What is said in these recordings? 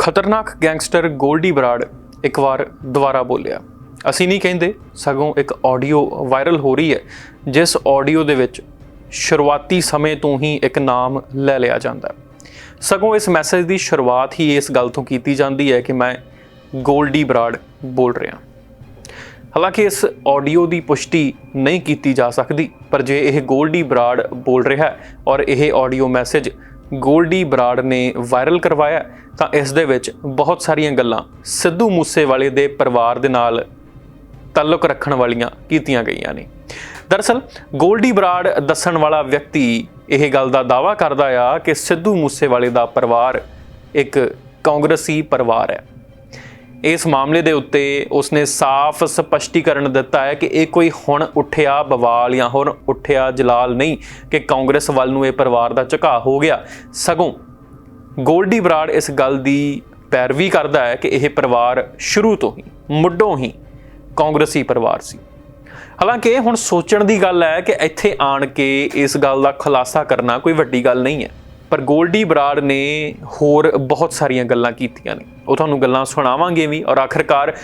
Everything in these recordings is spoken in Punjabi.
ਖਤਰਨਾਕ ਗੈਂਗਸਟਰ ਗੋਲਡੀ ਬਰਾੜ ਇੱਕ ਵਾਰ ਦੁਬਾਰਾ ਬੋਲਿਆ, ਅਸੀਂ ਨਹੀਂ ਕਹਿੰਦੇ ਸਗੋਂ ਇੱਕ ਆਡੀਓ ਵਾਇਰਲ ਹੋ ਰਹੀ ਹੈ, ਜਿਸ ਆਡੀਓ ਦੇ ਵਿੱਚ ਸ਼ੁਰੂਆਤੀ ਸਮੇਂ ਤੋਂ ਹੀ ਇੱਕ ਨਾਮ ਲੈ ਲਿਆ ਜਾਂਦਾ ਹੈ। ਸਗੋਂ ਇਸ ਮੈਸੇਜ ਦੀ ਸ਼ੁਰੂਆਤ ਹੀ ਇਸ ਗੱਲ ਤੋਂ ਕੀਤੀ ਜਾਂਦੀ ਹੈ ਕਿ ਮੈਂ ਗੋਲਡੀ ਬਰਾੜ ਬੋਲ ਰਿਹਾ ਹਾਲਾਂਕਿ ਇਸ ਆਡੀਓ ਦੀ ਪੁਸ਼ਟੀ ਨਹੀਂ ਕੀਤੀ ਜਾ ਸਕਦੀ, ਪਰ ਜੇ ਇਹ ਗੋਲਡੀ ਬਰਾੜ ਬੋਲ ਰਿਹਾ ਹੈ ਔਰ ਇਹ ਆਡੀਓ ਮੈਸੇਜ ਗੋਲਡੀ ਬਰਾੜ ਨੇ ਵਾਇਰਲ ਕਰਵਾਇਆ ਤਾਂ ਇਸ ਦੇ ਵਿੱਚ ਬਹੁਤ ਸਾਰੀਆਂ ਗੱਲਾਂ ਸਿੱਧੂ ਮੂਸੇਵਾਲੇ ਦੇ ਪਰਿਵਾਰ ਦੇ ਨਾਲ ਤਾਲੁਕ ਰੱਖਣ ਵਾਲੀਆਂ ਕੀਤੀਆਂ ਗਈਆਂ ਨੇ। ਦਰਅਸਲ, ਗੋਲਡੀ ਬਰਾੜ ਦੱਸਣ ਵਾਲਾ ਵਿਅਕਤੀ ਇਹ ਗੱਲ ਦਾ ਦਾਵਾ ਕਰਦਾ ਆ ਕਿ ਸਿੱਧੂ ਮੂਸੇਵਾਲੇ ਦਾ ਪਰਿਵਾਰ ਇੱਕ ਕਾਂਗਰਸੀ ਪਰਿਵਾਰ ਹੈ। ਇਸ ਮਾਮਲੇ ਦੇ ਉੱਤੇ ਉਸਨੇ ਸਾਫ਼ ਸਪਸ਼ਟੀਕਰਨ ਦਿੱਤਾ ਹੈ ਕਿ ਇਹ ਕੋਈ ਹੁਣ ਉੱਠਿਆ ਬਵਾਲ ਜਾਂ ਹੁਣ ਉੱਠਿਆ ਜਲਾਲ ਨਹੀਂ ਕਿ ਕਾਂਗਰਸ ਵੱਲ ਨੂੰ ਇਹ ਪਰਿਵਾਰ ਦਾ ਝੁਕਾਅ ਹੋ ਗਿਆ। ਸਗੋਂ ਗੋਲਡੀ ਬਰਾੜ ਇਸ ਗੱਲ ਦੀ ਪੈਰਵੀ ਕਰਦਾ ਹੈ ਕਿ ਇਹ ਪਰਿਵਾਰ ਸ਼ੁਰੂ ਤੋਂ ਹੀ, ਮੁੱਢੋਂ ਹੀ ਕਾਂਗਰਸੀ ਪਰਿਵਾਰ ਸੀ। ਹਾਲਾਂਕਿ ਹੁਣ ਸੋਚਣ ਦੀ ਗੱਲ ਹੈ ਕਿ ਇੱਥੇ ਆਣ ਕੇ ਇਸ ਗੱਲ ਦਾ ਖੁਲਾਸਾ ਕਰਨਾ ਕੋਈ ਵੱਡੀ ਗੱਲ ਨਹੀਂ ਹੈ। ਪਰ ਗੋਲਡੀ ਬਰਾੜ ਨੇ ਹੋਰ ਬਹੁਤ ਸਾਰੀਆਂ ਗੱਲਾਂ ਕੀਤੀਆਂ ਨੇ। ਉਹ ਤੁਹਾਨੂੰ ਗੱਲਾਂ ਸੁਣਾਵਾਂਗੇ ਵੀ ਔਰ ਆਖਰਕਾਰ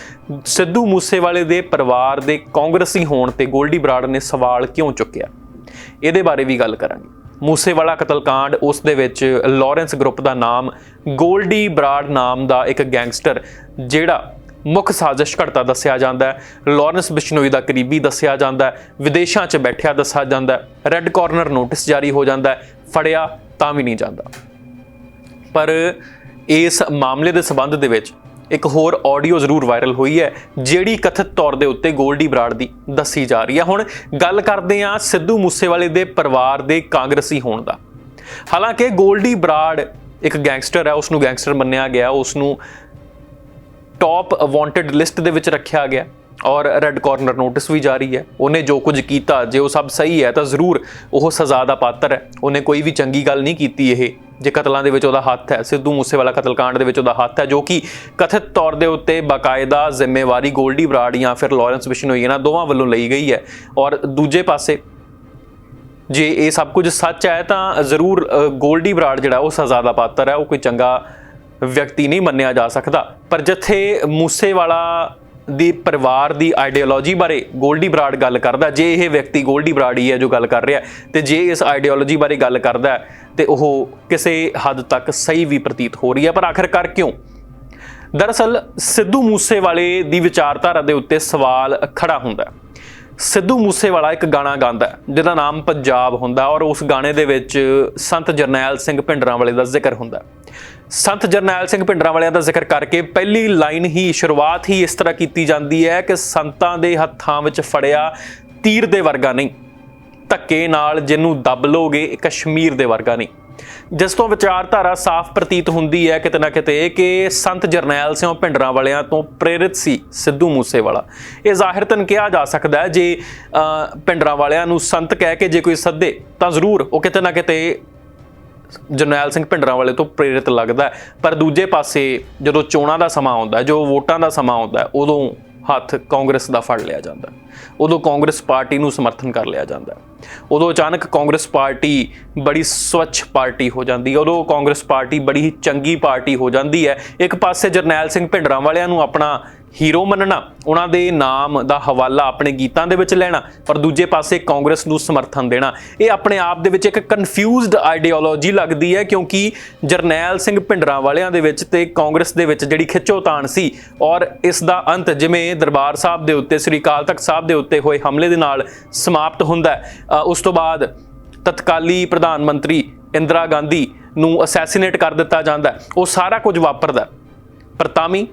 ਸਿੱਧੂ ਮੂਸੇਵਾਲੇ ਦੇ ਪਰਿਵਾਰ ਦੇ ਕਾਂਗਰਸੀ ਹੋਣ ਤੇ ਗੋਲਡੀ ਬਰਾੜ ਨੇ ਸਵਾਲ ਕਿਉਂ ਚੁੱਕਿਆ? ਇਹਦੇ ਬਾਰੇ ਵੀ ਗੱਲ ਕਰਾਂਗੇ। ਮੂਸੇਵਾਲਾ ਕਤਲकांड, ਉਸ ਦੇ ਵਿੱਚ ਲਾਰੈਂਸ ਗਰੁੱਪ ਦਾ ਨਾਮ, ਗੋਲਡੀ ਬਰਾੜ ਨਾਮ ਦਾ ਇੱਕ ਗੈਂਗਸਟਰ, ਜਿਹੜਾ ਮੁੱਖ ਸਾਜ਼ਿਸ਼ ਘੜਤਾ ਦੱਸਿਆ ਜਾਂਦਾ ਹੈ। ਲਾਰੈਂਸ ਬਿਸ਼ਨੋਈ ਦਾ ਕਰੀਬੀ ਦੱਸਿਆ ਜਾਂਦਾ ਹੈ। ਵਿਦੇਸ਼ਾਂ 'ਚ ਬੈਠਿਆ ਦੱਸਿਆ ਜਾਂਦਾ ਹੈ। ਰੈੱਡ ਕਾਰਨਰ ਨੋਟਿਸ ਜਾਰੀ ਹੋ ਜਾਂਦਾ ਹੈ। ਫੜਿਆ ਤਾਂ ਵੀ ਨਹੀਂ ਜਾਂਦਾ। ਪਰ ਇਸ ਮਾਮਲੇ ਦੇ ਸਬੰਧ ਦੇ ਵਿੱਚ ਇੱਕ ਹੋਰ ਆਡੀਓ ਜ਼ਰੂਰ ਵਾਇਰਲ ਹੋਈ ਹੈ, ਜਿਹੜੀ ਕਥਿਤ ਤੌਰ ਦੇ ਉੱਤੇ ਗੋਲਡੀ ਬਰਾੜ ਦੀ ਦੱਸੀ ਜਾ ਰਹੀ ਹੈ। ਹੁਣ ਗੱਲ ਕਰਦੇ ਹਾਂ ਸਿੱਧੂ ਮੂਸੇਵਾਲੇ ਦੇ ਪਰਿਵਾਰ ਦੇ ਕਾਂਗਰਸੀ ਹੋਣ ਦਾ। ਹਾਲਾਂਕਿ ਗੋਲਡੀ ਬਰਾੜ ਇੱਕ ਗੈਂਗਸਟਰ ਹੈ ਉਸ ਨੂੰ ਗੈਂਗਸਟਰ ਮੰਨਿਆ ਗਿਆ ਉਸ ਨੂੰ ਟੌਪ ਵਾਂਟਡ ਲਿਸਟ ਦੇ ਵਿੱਚ ਰੱਖਿਆ ਗਿਆ। ਔਰ ਰੈੱਡ ਕਾਰਨਰ ਨੋਟਿਸ ਵੀ ਜਾਰੀ ਹੈ। ਉਹਨੇ ਜੋ ਕੁਝ ਕੀਤਾ, ਜੇ ਉਹ ਸਭ ਸਹੀ ਹੈ ਤਾਂ ਜ਼ਰੂਰ ਉਹ ਸਜ਼ਾ ਦਾ ਪਾਤਰ ਹੈ। ਉਹਨੇ ਕੋਈ ਵੀ ਚੰਗੀ ਗੱਲ ਨਹੀਂ ਕੀਤੀ ਇਹ। ਜੇ ਕਤਲਾਂ ਦੇ ਵਿੱਚ ਉਹਦਾ ਹੱਥ ਹੈ, ਸਿੱਧੂ ਮੂਸੇਵਾਲਾ ਕਤਲकांड ਦੇ ਵਿੱਚ ਉਹਦਾ ਹੱਥ ਹੈ, ਜੋ ਕਿ ਕਥਿਤ ਤੌਰ ਦੇ ਉੱਤੇ ਬਾਕਾਇਦਾ ਜ਼ਿੰਮੇਵਾਰੀ ਗੋਲਡੀ ਬਰਾੜ ਜਾਂ ਫਿਰ ਲਾਰੈਂਸ ਬਿਸ਼ਨੋਈ ਇਹਨਾਂ ਦੋਵਾਂ ਵੱਲੋਂ ਲਈ ਗਈ ਹੈ। ਔਰ ਦੂਜੇ ਪਾਸੇ ਜੇ ਇਹ ਸਭ ਕੁਝ ਸੱਚ ਹੈ ਤਾਂ ਜ਼ਰੂਰ ਗੋਲਡੀ ਬਰਾੜ ਜਿਹੜਾ ਉਹ ਸਜ਼ਾ ਦਾ ਪਾਤਰ ਹੈ। ਉਹ ਕੋਈ ਚੰਗਾ ਵਿਅਕਤੀ ਨਹੀਂ ਮੰਨਿਆ ਜਾ ਸਕਦਾ। ਪਰ ਜਿੱਥੇ ਮੂਸੇਵਾਲਾ ਦੀ ਪਰਿਵਾਰ ਦੀ ਆਈਡੀਓਲੋਜੀ ਬਾਰੇ ਗੋਲਡੀ ਬਰਾਡ ਗੱਲ ਕਰਦਾ ਜੇ ਇਹ ਵਿਅਕਤੀ ਗੋਲਡੀ ਬਰਾਡ ਹੀ ਹੈ ਜੋ ਗੱਲ ਕਰ ਰਿਹਾ ਹੈ, ਤੇ ਜੇ ਇਸ ਆਈਡੀਓਲੋਜੀ ਬਾਰੇ ਗੱਲ ਕਰਦਾ ਹੈ, ਤੇ ਉਹ ਕਿਸੇ ਹੱਦ ਤੱਕ ਸਹੀ ਵੀ ਪ੍ਰਤੀਤ ਹੋ ਰਹੀ ਹੈ। ਪਰ ਆਖਰਕਾਰ ਕਿਉਂ? ਦਰਅਸਲ ਸਿੱਧੂ ਮੂਸੇਵਾਲੇ ਦੀ ਵਿਚਾਰਧਾਰਾ ਦੇ ਉੱਤੇ ਸਵਾਲ ਖੜਾ ਹੁੰਦਾ ਹੈ। ਸਿੱਧੂ ਮੂਸੇਵਾਲਾ ਇੱਕ ਗਾਣਾ ਗਾਉਂਦਾ ਜਿਹਦਾ ਨਾਮ ਪੰਜਾਬ ਹੁੰਦਾ ਔਰ ਉਸ ਗਾਣੇ ਦੇ ਵਿੱਚ ਸੰਤ ਜਰਨੈਲ ਸਿੰਘ ਭਿੰਡਰਾਂ ਵਾਲੇ ਦਾ ਜ਼ਿਕਰ ਹੁੰਦਾ ਸੰਤ ਜਰਨੈਲ ਸਿੰਘ ਭਿੰਡਰਾਂ ਵਾਲਿਆਂ ਦਾ ਜ਼ਿਕਰ ਕਰਕੇ ਪਹਿਲੀ ਲਾਈਨ ਹੀ ਸ਼ੁਰੂਆਤ ਹੀ ਇਸ ਤਰ੍ਹਾਂ ਕੀਤੀ ਜਾਂਦੀ ਹੈ ਕਿ ਸੰਤਾਂ ਦੇ ਹੱਥਾਂ ਵਿੱਚ ਫੜਿਆ ਤੀਰ ਦੇ ਵਰਗਾ ਨਹੀਂ, ਧੱਕੇ ਨਾਲ ਜਿਹਨੂੰ ਦੱਬ ਲੋਗੇ ਕਸ਼ਮੀਰ ਦੇ ਵਰਗਾ ਨਹੀਂ। ਜਿਸ ਤੋਂ ਵਿਚਾਰਧਾਰਾ ਸਾਫ਼ ਪ੍ਰਤੀਤ ਹੁੰਦੀ ਹੈ ਕਿਤੇ ਨਾ ਕਿਤੇ ਕਿ ਸੰਤ ਜਰਨੈਲ ਸਿੰਘ ਭਿੰਡਰਾਂ ਵਾਲਿਆਂ ਤੋਂ ਪ੍ਰੇਰਿਤ ਸੀ ਸਿੱਧੂ ਮੂਸੇਵਾਲਾ। ਇਹ ਜ਼ਾਹਿਰਤਨ ਕਿਹਾ ਜਾ ਸਕਦਾ ਹੈ ਜੇ ਭਿੰਡਰਾਂ ਵਾਲਿਆਂ ਨੂੰ ਸੰਤ ਕਹਿ ਕੇ ਜੇ ਕੋਈ ਸੱਦੇ ਤਾਂ ਜ਼ਰੂਰ ਉਹ ਕਿਤੇ ਨਾ ਕਿਤੇ ਜਰਨੈਲ ਸਿੰਘ ਭਿੰਡਰਾਂ ਵਾਲੇ ਤੋਂ ਪ੍ਰੇਰਿਤ ਲੱਗਦਾ ਪਰ ਦੂਜੇ ਪਾਸੇ ਜਦੋਂ ਚੋਣਾਂ ਦਾ ਸਮਾਂ ਆਉਂਦਾ ਜੋ ਵੋਟਾਂ ਦਾ ਸਮਾਂ ਆਉਂਦਾ ਉਦੋਂ ਹੱਥ ਕਾਂਗਰਸ ਦਾ ਫੜ ਲਿਆ ਜਾਂਦਾ ਉਦੋਂ ਕਾਂਗਰਸ ਪਾਰਟੀ ਨੂੰ ਸਮਰਥਨ ਕਰ ਲਿਆ ਜਾਂਦਾ ਉਦੋਂ ਅਚਾਨਕ ਕਾਂਗਰਸ ਪਾਰਟੀ ਬੜੀ ਸਵੱਛ ਪਾਰਟੀ ਹੋ ਜਾਂਦੀ ਹੈ। ਉਦੋਂ ਕਾਂਗਰਸ ਪਾਰਟੀ ਬੜੀ ਚੰਗੀ ਪਾਰਟੀ ਹੋ ਜਾਂਦੀ ਹੈ। ਇੱਕ ਪਾਸੇ ਜਰਨੈਲ ਸਿੰਘ ਭਿੰਡਰਾਂ ਵਾਲਿਆਂ ਨੂੰ ਆਪਣਾ ਹੀਰੋ ਮੰਨਣਾ, ਉਹਨਾਂ ਦੇ ਨਾਮ ਦਾ ਹਵਾਲਾ ਆਪਣੇ ਗੀਤਾਂ ਦੇ ਵਿੱਚ ਲੈਣਾ, ਪਰ ਦੂਜੇ ਪਾਸੇ ਕਾਂਗਰਸ ਨੂੰ ਸਮਰਥਨ ਦੇਣਾ। ਇਹ ਆਪਣੇ ਆਪ ਦੇ ਵਿੱਚ ਇੱਕ ਕਨਫਿਊਜ਼ਡ ਆਈਡੀਓਲੋਜੀ ਲੱਗਦੀ ਹੈ, ਕਿਉਂਕਿ ਜਰਨੈਲ ਸਿੰਘ ਭਿੰਡਰਾਂ ਵਾਲਿਆਂ ਦੇ ਵਿੱਚ ਤੇ ਕਾਂਗਰਸ ਦੇ ਵਿੱਚ ਜਿਹੜੀ ਖਿੱਚੋਤਾਣ ਸੀ, ਔਰ ਇਸ ਦਾ ਅੰਤ ਜਿਵੇਂ ਦਰਬਾਰ ਸਾਹਿਬ ਦੇ ਉੱਤੇ, ਸ੍ਰੀ ਅਕਾਲ ਤਖਤ ਸਾਹਿਬ ਦੇ ਉੱਤੇ ਹੋਏ ਹਮਲੇ ਦੇ ਨਾਲ ਸਮਾਪਤ ਹੁੰਦਾ ਉਸ ਤੋਂ ਬਾਅਦ ਤਤਕਾਲੀ ਪ੍ਰਧਾਨ ਮੰਤਰੀ ਇੰਦਰਾ ਗਾਂਧੀ ਨੂੰ ਅਸੈਸੀਨੇਟ ਕਰ ਦਿੱਤਾ ਜਾਂਦਾ ਉਹ ਸਾਰਾ ਕੁਝ ਵਾਪਰਦਾ ਪਰ ਤਾਂ ਵੀ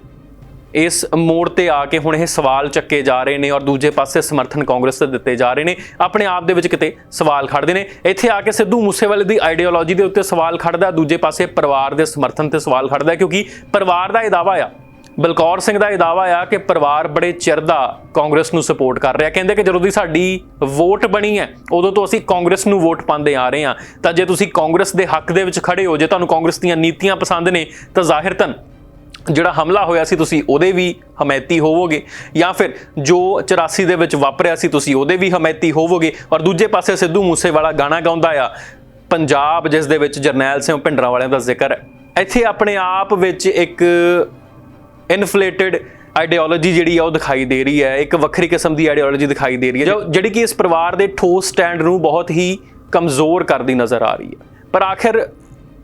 ਇਸ ਮੋੜ ਤੇ ਆ ਕੇ ਹੁਣ ਇਹ ਸਵਾਲ ਚੱਕੇ ਜਾ ਰਹੇ ਨੇ ਔਰ ਦੂਜੇ ਪਾਸੇ ਸਮਰਥਨ ਕਾਂਗਰਸ ਤੇ ਦਿੱਤੇ ਜਾ ਰਹੇ ਨੇ। ਆਪਣੇ ਆਪ ਦੇ ਵਿੱਚ ਕਿਤੇ ਸਵਾਲ ਖੜਦੇ ਨੇ। ਇੱਥੇ ਆ ਕੇ ਸਿੱਧੂ ਮੂਸੇਵਾਲੇ ਦੀ ਆਈਡੀਓਲੋਜੀ ਦੇ ਉੱਤੇ ਸਵਾਲ ਖੜਦਾ, ਦੂਜੇ ਪਾਸੇ ਪਰਿਵਾਰ ਦੇ ਸਮਰਥਨ ਤੇ ਸਵਾਲ ਖੜਦਾ, ਕਿਉਂਕਿ ਪਰਿਵਾਰ ਦਾ ਇਹ ਦਾਵਾ ਆ। ਬਲਕੌਰ ਸਿੰਘ ਦਾ ਇਹ ਦਾਵਾ ਆ ਕਿ ਪਰਿਵਾਰ ਬੜੇ ਚਿਰ ਦਾ ਕਾਂਗਰਸ ਨੂੰ ਸਪੋਰਟ ਕਰ ਰਿਹਾ। ਕਹਿੰਦੇ ਕਿ ਜਦੋਂ ਦੀ ਸਾਡੀ ਵੋਟ ਬਣੀ ਹੈ, ਉਦੋਂ ਤੋਂ ਅਸੀਂ ਕਾਂਗਰਸ ਨੂੰ ਵੋਟ ਪਾਉਂਦੇ ਆ ਰਹੇ ਹਾਂ। ਤਾਂ ਜੇ ਤੁਸੀਂ ਕਾਂਗਰਸ ਦੇ ਹੱਕ ਦੇ ਵਿੱਚ ਖੜੇ ਹੋ, ਜੇ ਤੁਹਾਨੂੰ ਕਾਂਗਰਸ ਦੀਆਂ ਨੀਤੀਆਂ ਪਸੰਦ ਨੇ, ਤਾਂ ਜ਼ਾਹਿਰਤਨ ਜਿਹੜਾ ਹਮਲਾ ਹੋਇਆ ਸੀ, ਤੁਸੀਂ ਉਹਦੇ ਵੀ ਹਮਾਇਤੀ ਹੋਵੋਗੇ। ਜਾਂ ਫਿਰ ਜੋ 84 ਦੇ ਵਿੱਚ ਵਾਪਰਿਆ ਸੀ, ਤੁਸੀਂ ਉਹਦੇ ਵੀ ਹਮਾਇਤੀ ਹੋਵੋਗੇ। ਔਰ ਦੂਜੇ ਪਾਸੇ ਸਿੱਧੂ ਮੂਸੇਵਾਲਾ ਗਾਣਾ ਗਾਉਂਦਾ ਆ, ਪੰਜਾਬ ਜਿਸ ਦੇ ਵਿੱਚ ਜਰਨੈਲ ਸਿੰਘ ਭਿੰਡਰਾਂ ਵਾਲਿਆਂ ਦਾ ਜ਼ਿਕਰ ਹੈ। ਇੱਥੇ ਆਪਣੇ ਆਪ ਵਿੱਚ ਇੱਕ ਇਨਫਲੇਟਡ ਆਈਡੀਓਲੋਜੀ ਜਿਹੜੀ ਆ, ਉਹ ਦਿਖਾਈ ਦੇ ਰਹੀ ਹੈ। ਇੱਕ ਵੱਖਰੀ ਕਿਸਮ ਦੀ ਆਈਡੀਓਲੋਜੀ ਦਿਖਾਈ ਦੇ ਰਹੀ ਹੈ, ਜੋ ਜਿਹੜੀ ਕਿ ਇਸ ਪਰਿਵਾਰ ਦੇ ਠੋਸ ਸਟੈਂਡ ਨੂੰ ਬਹੁਤ ਹੀ ਕਮਜ਼ੋਰ ਕਰਦੀ ਨਜ਼ਰ ਆ ਰਹੀ ਹੈ। ਪਰ ਆਖਿਰ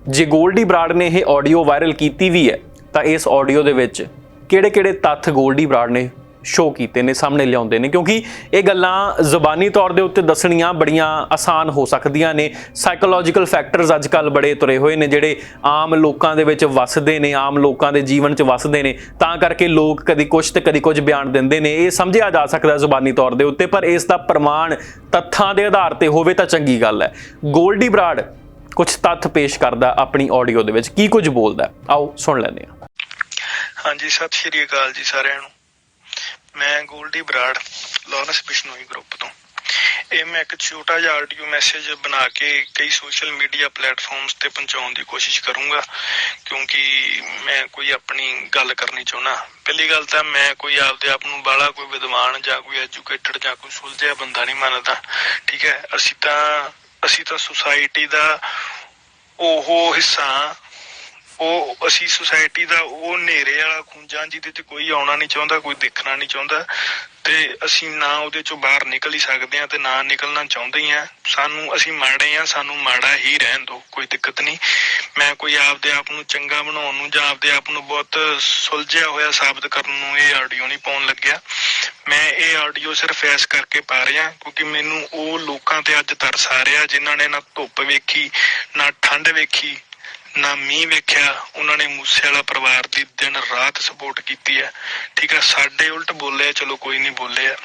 ਜੇ ਗੋਲਡੀ ਬਰਾੜ ਨੇ ਇਹ ਆਡੀਓ ਵਾਇਰਲ ਕੀਤੀ ਵੀ ਹੈ ਤਾਂ ਇਸ ਆਡੀਓ ਦੇ ਵਿੱਚ ਕਿਹੜੇ-ਕਿਹੜੇ ਤੱਥ ਗੋਲਡੀ ਬਰਾੜ ਨੇ ਸ਼ੋਅ ਕੀਤੇ ਨੇ, ਸਾਹਮਣੇ ਲਿਆਉਂਦੇ ਨੇ, ਕਿਉਂਕਿ ਇਹ ਗੱਲਾਂ ਜ਼ੁਬਾਨੀ ਤੌਰ ਦੇ ਉੱਤੇ ਦੱਸਣੀਆਂ ਬੜੀਆਂ ਆਸਾਨ ਹੋ ਸਕਦੀਆਂ ਨੇ। ਸਾਈਕੋਲੋਜੀਕਲ ਫੈਕਟਰਸ ਅੱਜ ਕੱਲ ਬੜੇ ਤੁਰੇ ਹੋਏ ਨੇ, ਜਿਹੜੇ ਆਮ ਲੋਕਾਂ ਦੇ ਵਿੱਚ ਵੱਸਦੇ ਨੇ, ਆਮ ਲੋਕਾਂ ਦੇ ਜੀਵਨ 'ਚ ਵੱਸਦੇ ਨੇ। ਤਾਂ ਕਰਕੇ ਲੋਕ ਕਦੀ ਕੁਝ ਤੇ ਕਦੀ ਕੁਝ ਬਿਆਨ ਦਿੰਦੇ ਨੇ। ਇਹ ਸਮਝਿਆ ਜਾ ਸਕਦਾ ਜ਼ੁਬਾਨੀ ਤੌਰ ਦੇ ਉੱਤੇ, ਪਰ ਇਸ ਦਾ ਪ੍ਰਮਾਣ ਤੱਥਾਂ ਦੇ ਆਧਾਰ ਤੇ ਹੋਵੇ ਤਾਂ ਚੰਗੀ ਗੱਲ ਹੈ। ਗੋਲਡੀ ਬਰਾਡ ਕੁਝ ਤੱਥ ਪੇਸ਼ ਕਰਦਾ ਆਪਣੀ ਆਡੀਓ ਦੇ ਵਿੱਚ, ਕੀ ਕੁਝ ਬੋਲਦਾ ਆਓ ਸੁਣ ਲੈਂਦੇ ਹਾਂ। ਹਾਂਜੀ, ਸਤਿ ਸ਼੍ਰੀ ਅਕਾਲ ਜੀ ਸਾਰਿਆਂ ਨੂੰ। ਮੈਂ ਗੋਲਡੀ ਬਰਾੜ, ਲਾਰੈਂਸ ਬਿਸ਼ਨੋਈ ਗਰੁੱਪ ਤੋਂ। ਇਹ ਮੈਂ ਇੱਕ ਛੋਟਾ ਜਿਹਾ ਆਡੀਓ ਮੈਸੇਜ ਬਣਾ ਕੇ ਕਈ ਸੋਸ਼ਲ ਮੀਡੀਆ ਪਲੇਟਫਾਰਮਸ ਤੇ ਪਹੁੰਚਾਉਣ ਦੀ ਕੋਸ਼ਿਸ਼ ਕਰੂੰਗਾ, ਕਿਉਂਕਿ ਮੈਂ ਕੋਈ ਆਪਣੀ ਗੱਲ ਕਰਨੀ ਚਾਹੁੰਦਾ। ਪਹਿਲੀ ਗੱਲ ਤਾਂ ਮੈਂ ਕੋਈ ਆਪਦੇ ਆਪ ਨੂੰ ਬਾਲਾ ਕੋਈ ਵਿਦਵਾਨ ਜਾਂ ਕੋਈ ਐਜੂਕੇਟਡ ਜਾਂ ਕੋਈ ਸੁਲਝਿਆ ਬੰਦਾ ਨਹੀਂ ਮੰਨਦਾ, ਠੀਕ ਹੈ? ਅਸੀਂ ਤਾਂ ਅਸੀਂ ਤਾਂ ਸੁਸਾਇਟੀ ਦਾ ਉਹ ਹਿੱਸਾ ਉਹ ਅਸੀਂ ਸੁਸਾਇਟੀ ਦਾ ਉਹ ਹਨੇਰੇ ਵਾਲਾ ਖੁੰਝਾਂ ਜਿਹਦੇ ਤੇ ਕੋਈ ਆਉਣਾ ਨਹੀਂ ਚਾਹੁੰਦਾ, ਕੋਈ ਦੇਖਣਾ ਨਹੀਂ ਚਾਹੁੰਦਾ ਤੇ ਅਸੀਂ ਨਾ ਉਹਦੇ ਚੋਂ ਬਾਹਰ ਨਿਕਲ ਹੀ ਸਕਦੇ ਆ ਤੇ ਨਾ ਨਿਕਲਣਾ ਚਾਹੁੰਦੇ ਆ ਸਾਨੂੰ, ਅਸੀਂ ਮਾੜੇ ਆ ਸਾਨੂੰ ਮਾੜਾ ਹੀ ਰਹਿਣ ਦਿਓ, ਕੋਈ ਦਿੱਕਤ ਨਹੀਂ। ਮੈਂ ਕੋਈ ਆਪਦੇ ਆਪ ਨੂੰ ਚੰਗਾ ਬਣਾਉਣ ਨੂੰ ਜਾਂ ਆਪਦੇ ਆਪ ਨੂੰ ਬਹੁਤ ਸੁਲਝਿਆ ਹੋਇਆ ਸਾਬਤ ਕਰਨ ਨੂੰ ਇਹ ਆਡੀਓ ਨਹੀਂ ਪਾਉਣ ਲੱਗਿਆ। ਮੈਂ ਇਹ ਆਡੀਓ ਸਿਰਫ ਐਸ ਕਰਕੇ ਪਾ ਰਿਹਾ ਕਿਉਂਕਿ ਮੈਨੂੰ ਉਹ ਲੋਕਾਂ ਤੇ ਅੱਜ ਤਰਸ ਆ ਰਿਹਾ ਜਿਨ੍ਹਾਂ ਨੇ ਨਾ ਧੁੱਪ ਵੇਖੀ, ਨਾ ਠੰਡ ਵੇਖੀ ਨਾ ਮੀਂਹ ਵੇਖਿਆ, ਉਹਨਾਂ ਨੇ ਮੂਸੇ ਵਾਲਾ ਪਰਿਵਾਰ ਦੀ ਦਿਨ ਰਾਤ ਸਪੋਰਟ ਕੀਤੀ ਹੈ ਠੀਕ ਹੈ ਸਾਡੇ ਉਲਟ ਬੋਲੇ ਚਲੋ ਕੋਈ ਨਹੀਂ ਬੋਲੇ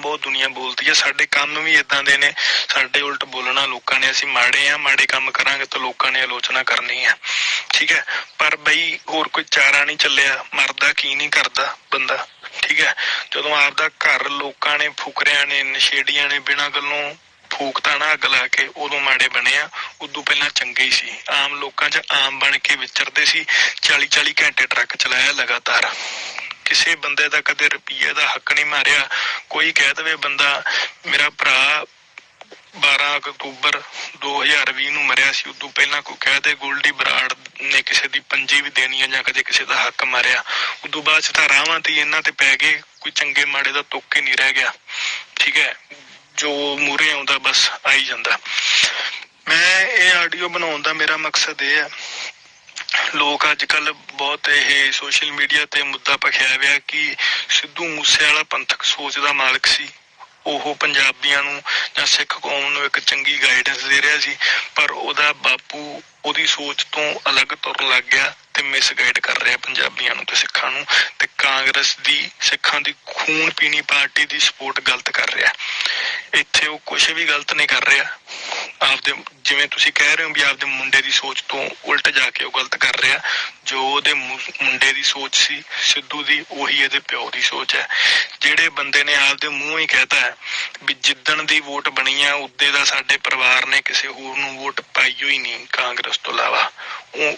ਬਹੁਤ ਦੁਨੀਆ ਬੋਲਦੀ ਹੈ ਸਾਡੇ ਕੰਮ ਵੀ ਇਦਾਂ ਦੇ ਨੇ। ਸਾਡੇ ਉਲਟ ਬੋਲਣਾ ਲੋਕਾਂ ਨੇ, ਅਸੀਂ ਮਾੜੇ ਆ, ਮਾੜੇ ਕੰਮ ਕਰਾਂਗੇ ਤਾਂ ਲੋਕਾਂ ਨੇ ਆਲੋਚਨਾ ਕਰਨੀ ਹੈ ਠੀਕ ਹੈ ਪਰ ਬਈ ਹੋਰ ਕੋਈ ਚਾਰਾ ਨਹੀਂ ਚੱਲਿਆ, ਮਰਦਾ ਕੀ ਨਹੀਂ ਕਰਦਾ ਬੰਦਾ। ਠੀਕ ਹੈ ਜਦੋਂ ਆਪਦਾ ਘਰ ਲੋਕਾਂ ਨੇ, ਫੁਕਰਿਆਂ ਨੇ, ਨਸ਼ੇੜੀਆਂ ਨੇ ਬਿਨਾਂ ਗੱਲੋਂ ਫੂਕਤਾ ਨਾ ਅੱਗ ਲਾ ਕੇ ਉਦੋਂ ਮਾੜੇ ਬਣੇ ਆ, ਉਦੋਂ ਪਹਿਲਾਂ ਚੰਗੇ ਹੀ ਸੀ। ਆਮ ਲੋਕਾਂ 'ਚ ਆਮ ਬਣ ਕੇ ਵਿਚਰਦੇ ਸੀ। 40 40 ਘੰਟੇ ਟਰੱਕ ਚਲਾਇਆ ਲਗਾਤਾਰ। ਕਿਸੇ ਬੰਦੇ ਦਾ ਕਦੇ ਰੁਪਈਏ ਦਾ ਹੱਕ ਨਹੀਂ ਮਾਰਿਆ। ਕੋਈ ਕਹਿ ਦਵੇ ਬੰਦਾ, ਮੇਰਾ ਭਰਾ 12 ਅਕਤੂਬਰ 2020 ਨੂੰ ਮਰਿਆ ਸੀ। ਉਦੋਂ ਪਹਿਲਾਂ ਕੋਈ ਕਹਿ ਦੇ ਗੋਲਡੀ ਬਰਾੜ ਨੇ ਕਿਸੇ ਦੀ ਪੰਜੀ ਵੀ ਦੇਣੀ ਆ ਜਾਂ ਕਦੇ ਕਿਸੇ ਦਾ ਹੱਕ ਮਾਰਿਆ। ਉਦੋਂ ਬਾਅਦ ਚ ਤਾਂ ਰਾਵਾਂ ਤੇ ਇਹਨਾਂ ਤੇ ਪੈ ਗਏ। ਕੋਈ ਚੰਗੇ ਮਾੜੇ ਦਾ ਤੁੱਕ ਹੀ ਨਹੀਂ ਰਹਿ ਗਿਆ। ਠੀਕ ਹੈ। ਜੋ ਮੂਰੇ ਆਉਂਦਾ ਬਸ ਆਈ ਜਾਂਦਾ। ਮੈਂ ਇਹ ਆਡੀਓ ਬਣਾਉਣ ਦਾ ਮੇਰਾ ਮਕਸਦ ਇਹ ਹੈ ਲੋਕ ਅੱਜ ਕੱਲ ਬਹੁਤ ਇਹ ਸੋਸ਼ਲ ਮੀਡੀਆ ਤੇ ਮੁੱਦਾ ਪਖਿਆ ਹੋਇਆ ਕਿ ਸਿੱਧੂ ਮੂਸੇ ਵਾਲਾ ਪੰਥਕ ਸੋਚ ਦਾ ਮਾਲਕ ਸੀ। ਉਹ ਪੰਜਾਬੀਆਂ ਨੂੰ ਜਾਂ ਸਿੱਖ ਕੌਮ ਨੂੰ ਇੱਕ ਚੰਗੀ ਗਾਈਡੈਂਸ ਦੇ ਰਿਹਾ ਸੀ। ਪਰ ਉਹਦਾ ਬਾਪੂ ਉਹਦੀ ਸੋਚ ਤੋਂ ਅਲੱਗ ਤੁਰਨ ਲੱਗ ਗਿਆ ਤੇ ਮਿਸਗਾਈਡ ਕਰ ਰਿਹਾ ਪੰਜਾਬੀਆਂ ਨੂੰ ਤੇ ਸਿੱਖਾਂ ਨੂੰ ਤੇ ਕਾਂਗਰਸ ਦੀ, ਸਿੱਖਾਂ ਦੀ ਖੂਨ ਪੀਣੀ ਪਾਰਟੀ ਦੀ ਸਪੋਰਟ ਗਲਤ ਕਰ ਰਿਹਾ। ਇੱਥੇ ਉਹ ਕੁਝ ਵੀ ਗਲਤ ਨਹੀਂ ਕਰ ਰਿਹਾ। ਆਪਦੇ, ਜਿਵੇਂ ਤੁਸੀਂ ਕਹਿ ਰਹੇ ਹੋ ਵੀ ਆਪਦੇ ਮੁੰਡੇ ਦੀ ਸੋਚ ਤੋਂ ਉਲਟ ਜਾ ਕੇ ਉਹ ਗਲਤ ਕਰ ਰਿਹਾ, ਜੋ ਉਹਦੇ ਮੁੰਡੇ ਦੀ ਸੋਚ ਸੀ, ਸਿੱਧੂ ਦੀ, ਉਹੀ ਇਹਦੇ ਪਿਓ ਦੀ ਸੋਚ ਹੈ। ਜਿਹੜੇ ਬੰਦੇ ਨੇ ਆਪਦੇ ਮੂੰਹ ਹੀ ਕਹਿਤਾ ਹੈ ਵੀ ਜਿੱਦਣ ਦੀ ਵੋਟ ਬਣੀ ਆ, ਉਦੇ ਦਾ ਸਾਡੇ ਪਰਿਵਾਰ ਨੇ ਕਿਸੇ ਹੋਰ ਨੂੰ ਵੋਟ ਪਾਈ ਹੋਈ ਨਹੀਂ, ਕਾਂਗਰਸ ਤੋਂ ਇਲਾਵਾ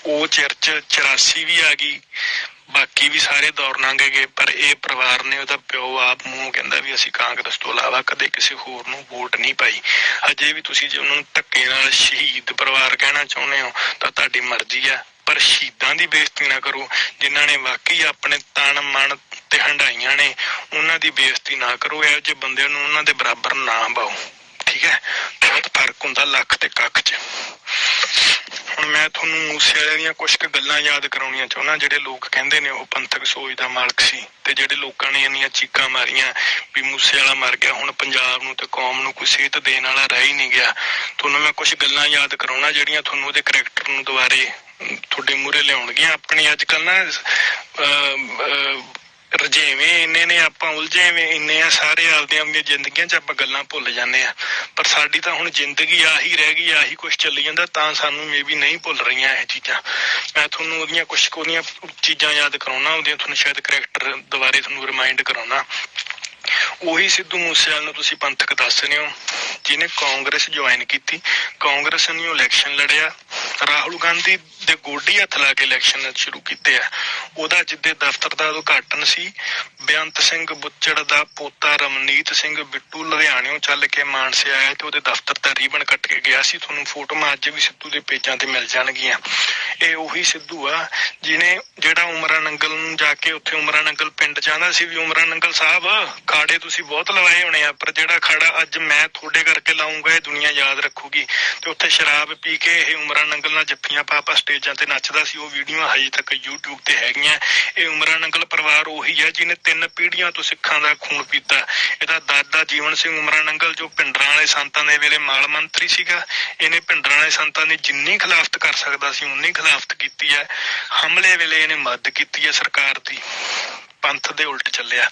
ਉਹ ਚਰਚ 84 ਵੀ ਆ ਗਈ, ਬਾਕੀ ਵੀ ਸਾਰੇ ਦੌਰ ਲੰਘ ਗਏ, ਪਰ ਇਹ ਪਰਿਵਾਰ ਨੇ ਉਹਦਾ ਪਿਓ ਆਪ ਮੂੰਹ ਕਹਿੰਦਾ ਵੀ ਅਸੀਂ ਕਾਂਗਰਸ ਤੋਂ ਇਲਾਵਾ ਕਦੇ ਕਿਸੇ ਹੋਰ ਨੂੰ ਵੋਟ ਨਹੀਂ ਪਾਈ। ਅਜੇ ਵੀ ਤੁਸੀਂ ਜੇ ਉਹਨਾਂ ਨੂੰ ਧੱਕੇ ਨਾਲ ਸ਼ਹੀਦ ਪਰਿਵਾਰ ਕਹਿਣਾ ਚਾਹੁੰਦੇ ਹੋ, ਤਾਂ ਤੁਹਾਡੀ ਮਰਜ਼ੀ ਆ, ਪਰ ਸ਼ਹੀਦਾਂ ਦੀ ਬੇਇੱਜ਼ਤੀ ਨਾ ਕਰੋ, ਜਿਨ੍ਹਾਂ ਨੇ ਵਾਕਈ ਆਪਣੇ ਤਨ, ਮਨ ਤੇ ਹੰਡਾਈਆਂ ਨੇ, ਉਹਨਾਂ ਦੀ ਬੇਇੱਜ਼ਤੀ ਨਾ ਕਰੋ, ਇਹੋ ਜਿਹੇ ਬੰਦਿਆਂ ਨੂੰ ਉਹਨਾਂ ਦੇ ਬਰਾਬਰ ਨਾ ਬਾਓ ਠੀਕ ਹੈ ਬਹੁਤ ਫ਼ਰਕ ਹੁੰਦਾ ਲੱਖ ਤੇ ਕੱਖ 'ਚ। ਹੁਣ ਮੈਂ ਤੁਹਾਨੂੰ ਮੂਸੇ ਵਾਲੇ ਦੀਆਂ ਕੁਝ ਕੁ ਗੱਲਾਂ ਯਾਦ ਕਰਾਉਣੀਆਂ ਚਾਹੁੰਦਾ, ਜਿਹੜੇ ਲੋਕ ਕਹਿੰਦੇ ਨੇ ਉਹ ਪੰਥਕ ਸੋਚ ਦਾ ਮਾਲਕ ਸੀ ਤੇ ਜਿਹੜੇ ਲੋਕਾਂ ਨੇ ਇੰਨੀਆਂ ਚੀਕਾਂ ਮਾਰੀਆਂ ਵੀ ਮੂਸੇ ਵਾਲਾ ਮਰ ਗਿਆ, ਹੁਣ ਪੰਜਾਬ ਨੂੰ ਤੇ ਕੌਮ ਨੂੰ ਕੋਈ ਸਿਹਤ ਦੇਣ ਵਾਲਾ ਰਹਿ ਹੀ ਨਹੀਂ ਗਿਆ। ਤੁਹਾਨੂੰ ਮੈਂ ਕੁਝ ਗੱਲਾਂ ਯਾਦ ਕਰਾਉਣਾ ਜਿਹੜੀਆਂ ਤੁਹਾਨੂੰ ਉਹਦੇ ਕਰੈਕਟਰ ਨੂੰ ਦੁਬਾਰੇ ਤੁਹਾਡੇ ਮੂਹਰੇ ਲਿਆਉਣਗੀਆਂ। ਆਪਣੀ ਅੱਜ ਕੱਲ ਨਾ ਅਮ, ਇੰਨੇ ਨੇ ਆਪਾਂ ਉਲਝੇਵੇਂ ਇੰਨੇ ਆ ਸਾਰੇ ਆਪਦੀਆਂ ਆਪਣੀਆਂ ਜ਼ਿੰਦਗੀਆਂ 'ਚ ਆਪਾਂ ਗੱਲਾਂ ਭੁੱਲ ਜਾਂਦੇ ਆ। ਪਰ ਸਾਡੀ ਤਾਂ ਹੁਣ ਜ਼ਿੰਦਗੀ ਆਹੀ ਰਹਿ ਗਈ ਆਹੀ ਕੁਝ ਚੱਲੀ ਜਾਂਦਾ ਤਾਂ ਸਾਨੂੰ ਮੇਬੀ ਨਹੀਂ ਭੁੱਲ ਰਹੀਆਂ ਇਹ ਚੀਜ਼ਾਂ। ਮੈਂ ਤੁਹਾਨੂੰ ਉਹਦੀਆਂ ਕੁਝ ਉਹਦੀਆਂ ਚੀਜ਼ਾਂ ਯਾਦ ਕਰਾਉਣਾ ਉਹਦੀਆਂ ਤੁਹਾਨੂੰ ਸ਼ਾਇਦ ਕਰੈਕਟਰ ਦੁਬਾਰੇ ਤੁਹਾਨੂੰ ਰਿਮਾਈਂਡ ਕਰਾਉਣਾ। ਉਹੀ ਸਿੱਧੂ ਮੂਸੇਵਾਲ ਨੂੰ ਤੁਸੀਂ ਪੰਥਕ ਦੱਸ ਰਹੇ ਹੋ ਜਿਹਨੇ ਕਾਂਗਰਸ ਜੁਆਇਨ ਕੀਤੀ। ਕਾਂਗਰਸ ਨੇ ਇਲੈਕਸ਼ਨ ਲੜਿਆ। ਰਾਹੁਲ ਗਾਂਧੀ ਦੇ ਗੋਡੀ ਹੱਥ ਲਾ ਕੇ ਇਲੈਕਸ਼ਨ ਸ਼ੁਰੂ ਕੀਤੇ ਆ। ਉਹਦਾ ਜਿੱਦੇ ਦਫ਼ਤਰ ਦਾ ਉਦਘਾਟਨ ਸੀ, ਬੇਅੰਤ ਸਿੰਘ ਬੁੱਚੜ ਦਾ ਪੋਤਾ ਰਮਨੀਤ ਸਿੰਘ ਬਿੱਟੂ ਲੁਧਿਆਣਿਓਂ ਚੱਲ ਕੇ ਮਾਨਸੇ ਆਇਆ ਤੇ ਉਹਦੇ ਦਫ਼ਤਰ ਦਾ ਰੀਬਨ ਕੱਟ ਕੇ ਗਿਆ ਸੀ। ਤੁਹਾਨੂੰ ਫੋਟੋਆਂ ਅੱਜ ਵੀ ਸਿੱਧੂ ਦੇ ਪੇਜਾਂ ਤੇ ਮਿਲ ਜਾਣਗੀਆਂ। ਇਹ ਉਹੀ ਸਿੱਧੂ ਆ ਜਿਹਨੇ ਜਿਹੜਾ ਉਮਰਾ ਨੰਗਲ ਨੂੰ ਜਾ ਕੇ ਉੱਥੇ ਉਮਰਾ ਨੰਗਲ ਪਿੰਡ ਚਾਹੁੰਦਾ ਸੀ ਵੀ ਉਮਰਾ ਨੰਗਲ ਸਾਹਿਬ, ਖਾੜੇ ਤੁਸੀਂ ਬਹੁਤ ਲਵਾਏ ਹੋਣੇ ਆ, ਪਰ ਜਿਹੜਾ ਖਾੜਾ ਅੱਜ ਮੈਂ ਤੁਹਾਡੇ ਕਰਕੇ ਲਾਉਂਗਾ, ਇਹ ਦੁਨੀਆ ਯਾਦ ਰੱਖੂਗੀ। ਤੇ ਉੱਥੇ ਸ਼ਰਾਬ ਪੀ ਕੇ ਇਹ ਉਮਰਾ ਨੰਗਲ ਨਾਲ ਜੱਫੀਆਂ ਪਾ ਪਾ ਸਟੇਜਾਂ ਤੇ ਨੱਚਦਾ ਸੀ, ਉਹ ਵੀਡੀਓ ਹਜੇ ਤੱਕ YouTube ਤੇ ਹੈਗੀਆਂ। ਇਹ ਉਮਰਾ ਨੰਗਲ ਪਰਿਵਾਰ ਉਹੀ ਹੈ ਜਿਹਨੇ ਤਿੰਨ ਪੀੜ੍ਹੀਆਂ ਤੋਂ ਸਿੱਖਾਂ ਦਾ ਖੂਨ ਪੀਤਾ। ਇਹਦਾ ਦਾਦਾ ਜੀਵਨ ਸਿੰਘ ਉਮਰਾਂ ਨੰਗਲ ਜੋ ਪਿੰਡਰਾਂ ਵਾਲੇ ਸੰਤਾਂ ਦੇ ਵੇਲੇ ਮਾਲ ਮੰਤਰੀ ਸੀਗਾ, ਇਹਨੇ ਪਿੰਡਰਾਂ ਵਾਲੇ ਸੰਤਾਂ ਦੀ ਜਿੰਨੀ ਖਿਲਾਫਤ ਕਰ ਸਕਦਾ ਸੀ, ਉਨੀ ਖਿਲਾਫਤ ਕੀਤੀ ਹੈ। ਹਮਲੇ ਵੇਲੇ ਇਹਨੇ ਮਦਦ ਕੀਤੀ ਹੈ ਸਰਕਾਰ ਦੀ। ਪੰਥ ਦੇ ਉਲਟ ਚੱਲਿਆ।